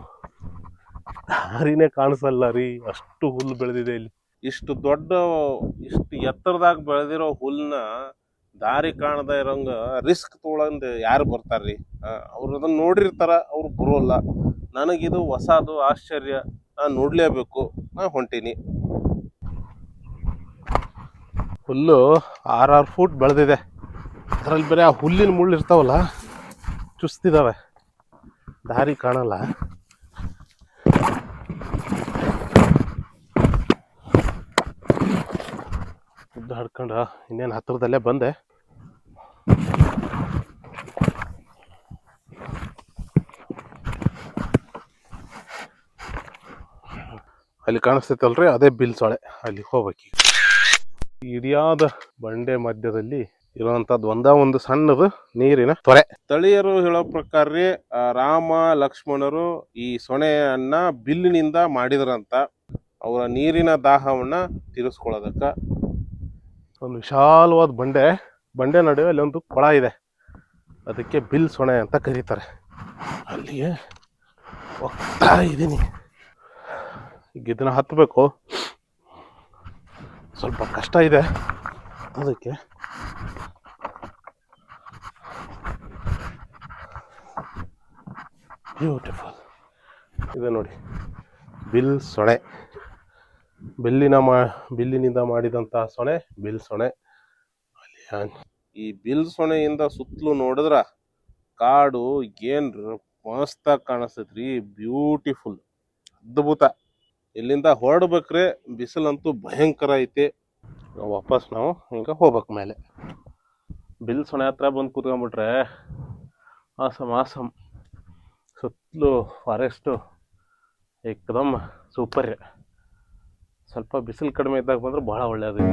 ದಾರಿನೇ ಕಾಣಿಸಲ್ಲ ರೀ. ಅಷ್ಟು ಹುಲ್ಲು ಬೆಳೆದಿದೆ ಇಲ್ಲಿ. ಇಷ್ಟು ದೊಡ್ಡ ಇಷ್ಟು ಎತ್ತರದಾಗ ಬೆಳೆದಿರೋ ಹುಲ್ಲನ್ನ ದಾರಿ ಕಾಣದ ಇರೋಂಗ ರಿಸ್ಕ್ ತೊಗೊಳಂದು ಯಾರು ಬರ್ತಾರ್ರಿ? ಅವ್ರು ಅದನ್ನು ನೋಡಿರ್ತಾರ, ಅವ್ರು ಬರೋಲ್ಲ. ನನಗಿದು ಹೊಸದು ಆಶ್ಚರ್ಯ. ನಾನು ನೋಡಲೇಬೇಕು. ನಾನು ಹೊಂಟೀನಿ. ಹುಲ್ಲು ಆರಾರು ಫೂಟ್ ಬೆಳೆದಿದೆ. ಅದರಲ್ಲಿ ಬೇರೆ ಆ ಹುಲ್ಲಿನ ಮುಳ್ಳು ಇರ್ತಾವಲ್ಲ ಚುಸ್ತಿದಾವೆ ದಾರಿ ಕಾಣಲ್ಲ. ಉದ್ದ ಹಡ್ಕೊಂಡು ಇನ್ನೇನು ಹತ್ತಿರದಲ್ಲೇ ಬಂದೆ. ಅಲ್ಲಿ ಕಾಣಿಸ್ತೈತಲ್ರಿ? ಅದೇ ಬಿಲ್ ಸೊಳೆ ಅಲ್ಲಿ ಹೋಗ್ಬೇಕು ಇಡಿಯಾದ ಬಂಡೆ ಮಧ್ಯದಲ್ಲಿ ಇರುವಂತದ್ದು ಒಂದ ಒಂದು ಸಣ್ಣದು ನೀರಿನ ತೊರೆ. ಸ್ಥಳೀಯರು ಹೇಳೋ ಪ್ರಕಾರ ರೀ, ರಾಮ ಲಕ್ಷ್ಮಣರು ಈ ಸೊಣೆಯನ್ನ ಬಿಲ್ಲಿನಿಂದ ಮಾಡಿದ್ರಂತ. ಅವರ ನೀರಿನ ದಾಹವನ್ನ ತೀರಿಸ್ಕೊಳ್ಳೋದಕ್ಕ. ಒಂದು ವಿಶಾಲವಾದ ಬಂಡೆ. ಬಂಡೆ ನಡುವೆ ಅಲ್ಲಿ ಒಂದು ಕೊಳ ಇದೆ. ಅದಕ್ಕೆ ಬಿಲ್ ಸೊಣೆ ಅಂತ ಕರೀತಾರೆ. ಅಲ್ಲಿಗೆ ಹೋಗ್ತಾ ಇದ್ದೀನಿ ಇದನ್ನ ಹತ್ತಬೇಕು ಸ್ವಲ್ಪ ಕಷ್ಟ ಇದೆ ಅದಕ್ಕೆ. ಬ್ಯೂಟಿಫುಲ್ ಇದೆ ನೋಡಿ. ಬಿಲ್ ಸೊಣೆ. ಬಿಲ್ಲಿನ ಮಾ, ಬಿಲ್ಲಿನಿಂದ ಮಾಡಿದಂಥ ಸೊಣೆ, ಬಿಲ್ ಸೊಣೆ. ಈ ಬಿಲ್ ಸೊಣೆಯಿಂದ ಸುತ್ತಲೂ ನೋಡಿದ್ರ ಕಾಡು ಏನ್ ಮಸ್ತಾಗಿ ಕಾಣಿಸ್ತೈತ್ರಿ ಬ್ಯೂಟಿಫುಲ್ ಅದ್ಭುತ. ಇಲ್ಲಿಂದ ಹೊರಡ್ಬೇಕ್ರೆ ಬಿಸಿಲಂತೂ ಭಯಂಕರ ಐತಿ. ವಾಪಸ್ ನಾವು ಹಿಂಗ ಹೋಗ್ಬೇಕು ಮೇಲೆ. ಬಿಲ್ ಸೊಣೆ ಹತ್ರ ಬಂದು ಕೂತ್ಕೊಂಡ್ಬಿಟ್ರೆ ಆಸಮ್ ಆಸಮ್ ಸುತ್ತಲೂ ಫಾರೆಸ್ಟು ಏಕದಮ್ ಸೂಪರ್ ಸ್ವಲ್ಪ ಬಿಸಿಲು ಕಡಿಮೆ ಇದ್ದಾಗ ಬಂದ್ರೆ ಭಾಳ ಒಳ್ಳೆಯದು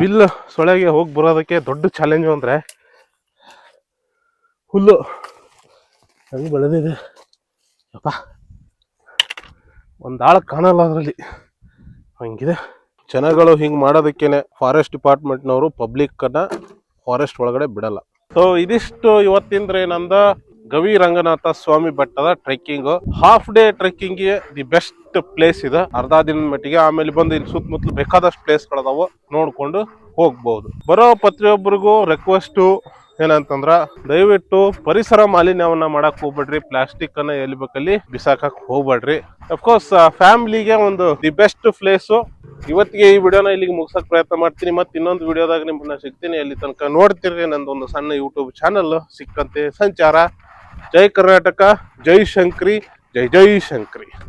ಬಿಲ್ ಸೊಳೆಗೆ ಹೋಗಿ ಬರೋದಕ್ಕೆ ದೊಡ್ಡ ಚಾಲೆಂಜು ಅಂದರೆ ಹುಲ್ಲು. ಹೆಂಗೆ ಬೆಳೆದಿದೆ? ಯಪ್ಪ. ಒಂದು ಆಳ ಕಾಣಲ್ಲ ಅದರಲ್ಲಿ. ಹಂಗಿದೆ. ಜನಗಳು ಹಿಂಗೆ ಮಾಡೋದಕ್ಕೇನೆ ಫಾರೆಸ್ಟ್ ಡಿಪಾರ್ಟ್ಮೆಂಟ್ನವರು ಪಬ್ಲಿಕ್ಕನ್ನು ಫಾರೆಸ್ಟ್ ಒಳಗಡೆ ಬಿಡಲ್ಲ. ಸೊ ಇದಿಷ್ಟು ಇವತ್ತಿಂದ್ರೆ ನಂದ ಗವಿ ರಂಗನಾಥ ಸ್ವಾಮಿ ಬೆಟ್ಟದ trekking half day trekking the best place ಇದೆ. ಅರ್ಧ ದಿನದ ಮಟ್ಟಿಗೆ ಆಮೇಲೆ ಬಂದು ಇಲ್ಲಿ ಸುತ್ತಮುತ್ತಲು ಬೇಕಾದಷ್ಟು ಪ್ಲೇಸ್ ಗಳದಾವು ನೋಡ್ಕೊಂಡು ಹೋಗ್ಬಹುದು ಬರೋ ಪ್ರತಿಯೊಬ್ಬರಿಗೂ ರಿಕ್ವೆಸ್ಟ್ ಏನಂತಂದ್ರ, ದಯವಿಟ್ಟು ಪರಿಸರ ಮಾಲಿನ್ಯವನ್ನ ಮಾಡಕ್ ಹೋಗ್ಬೇಡ್ರಿ. ಪ್ಲಾಸ್ಟಿಕ್ ಅನ್ನ ಎಲ್ಲಿ ಬೇಕಲ್ಲಿ ಬಿಸಾಕಕ್ ಹೋಗ್ಬೇಡ್ರಿ. ಅಫ್ಕೋರ್ಸ್ ಫ್ಯಾಮಿಲಿಗೆ ಒಂದು ದಿ ಬೆಸ್ಟ್ ಪ್ಲೇಸ್ ಇವತ್ತಿಗೆ ಈ ವಿಡಿಯೋನ ಇಲ್ಲಿಗೆ ಮುಗಿಸಕ್ ಪ್ರಯತ್ನ ಮಾಡ್ತೀನಿ. ಮತ್ತೆ ಇನ್ನೊಂದು ವಿಡಿಯೋದಾಗ ನಿಮ್ಮನ್ನ ಸಿಗ್ತೀನಿ. ಅಲ್ಲಿ ತನಕ ನೋಡ್ತಿರ್ರಿ. ನಂದೊಂದು ಸಣ್ಣ ಯೂಟ್ಯೂಬ್ ಚಾನಲ್ ಸಿಕ್ಕಂತೆ ಸಂಚಾರ. ಜೈ ಕರ್ನಾಟಕ ಜೈ ಶಂಕ್ರಿ ಜೈ ಜೈ ಶಂಕ್ರಿ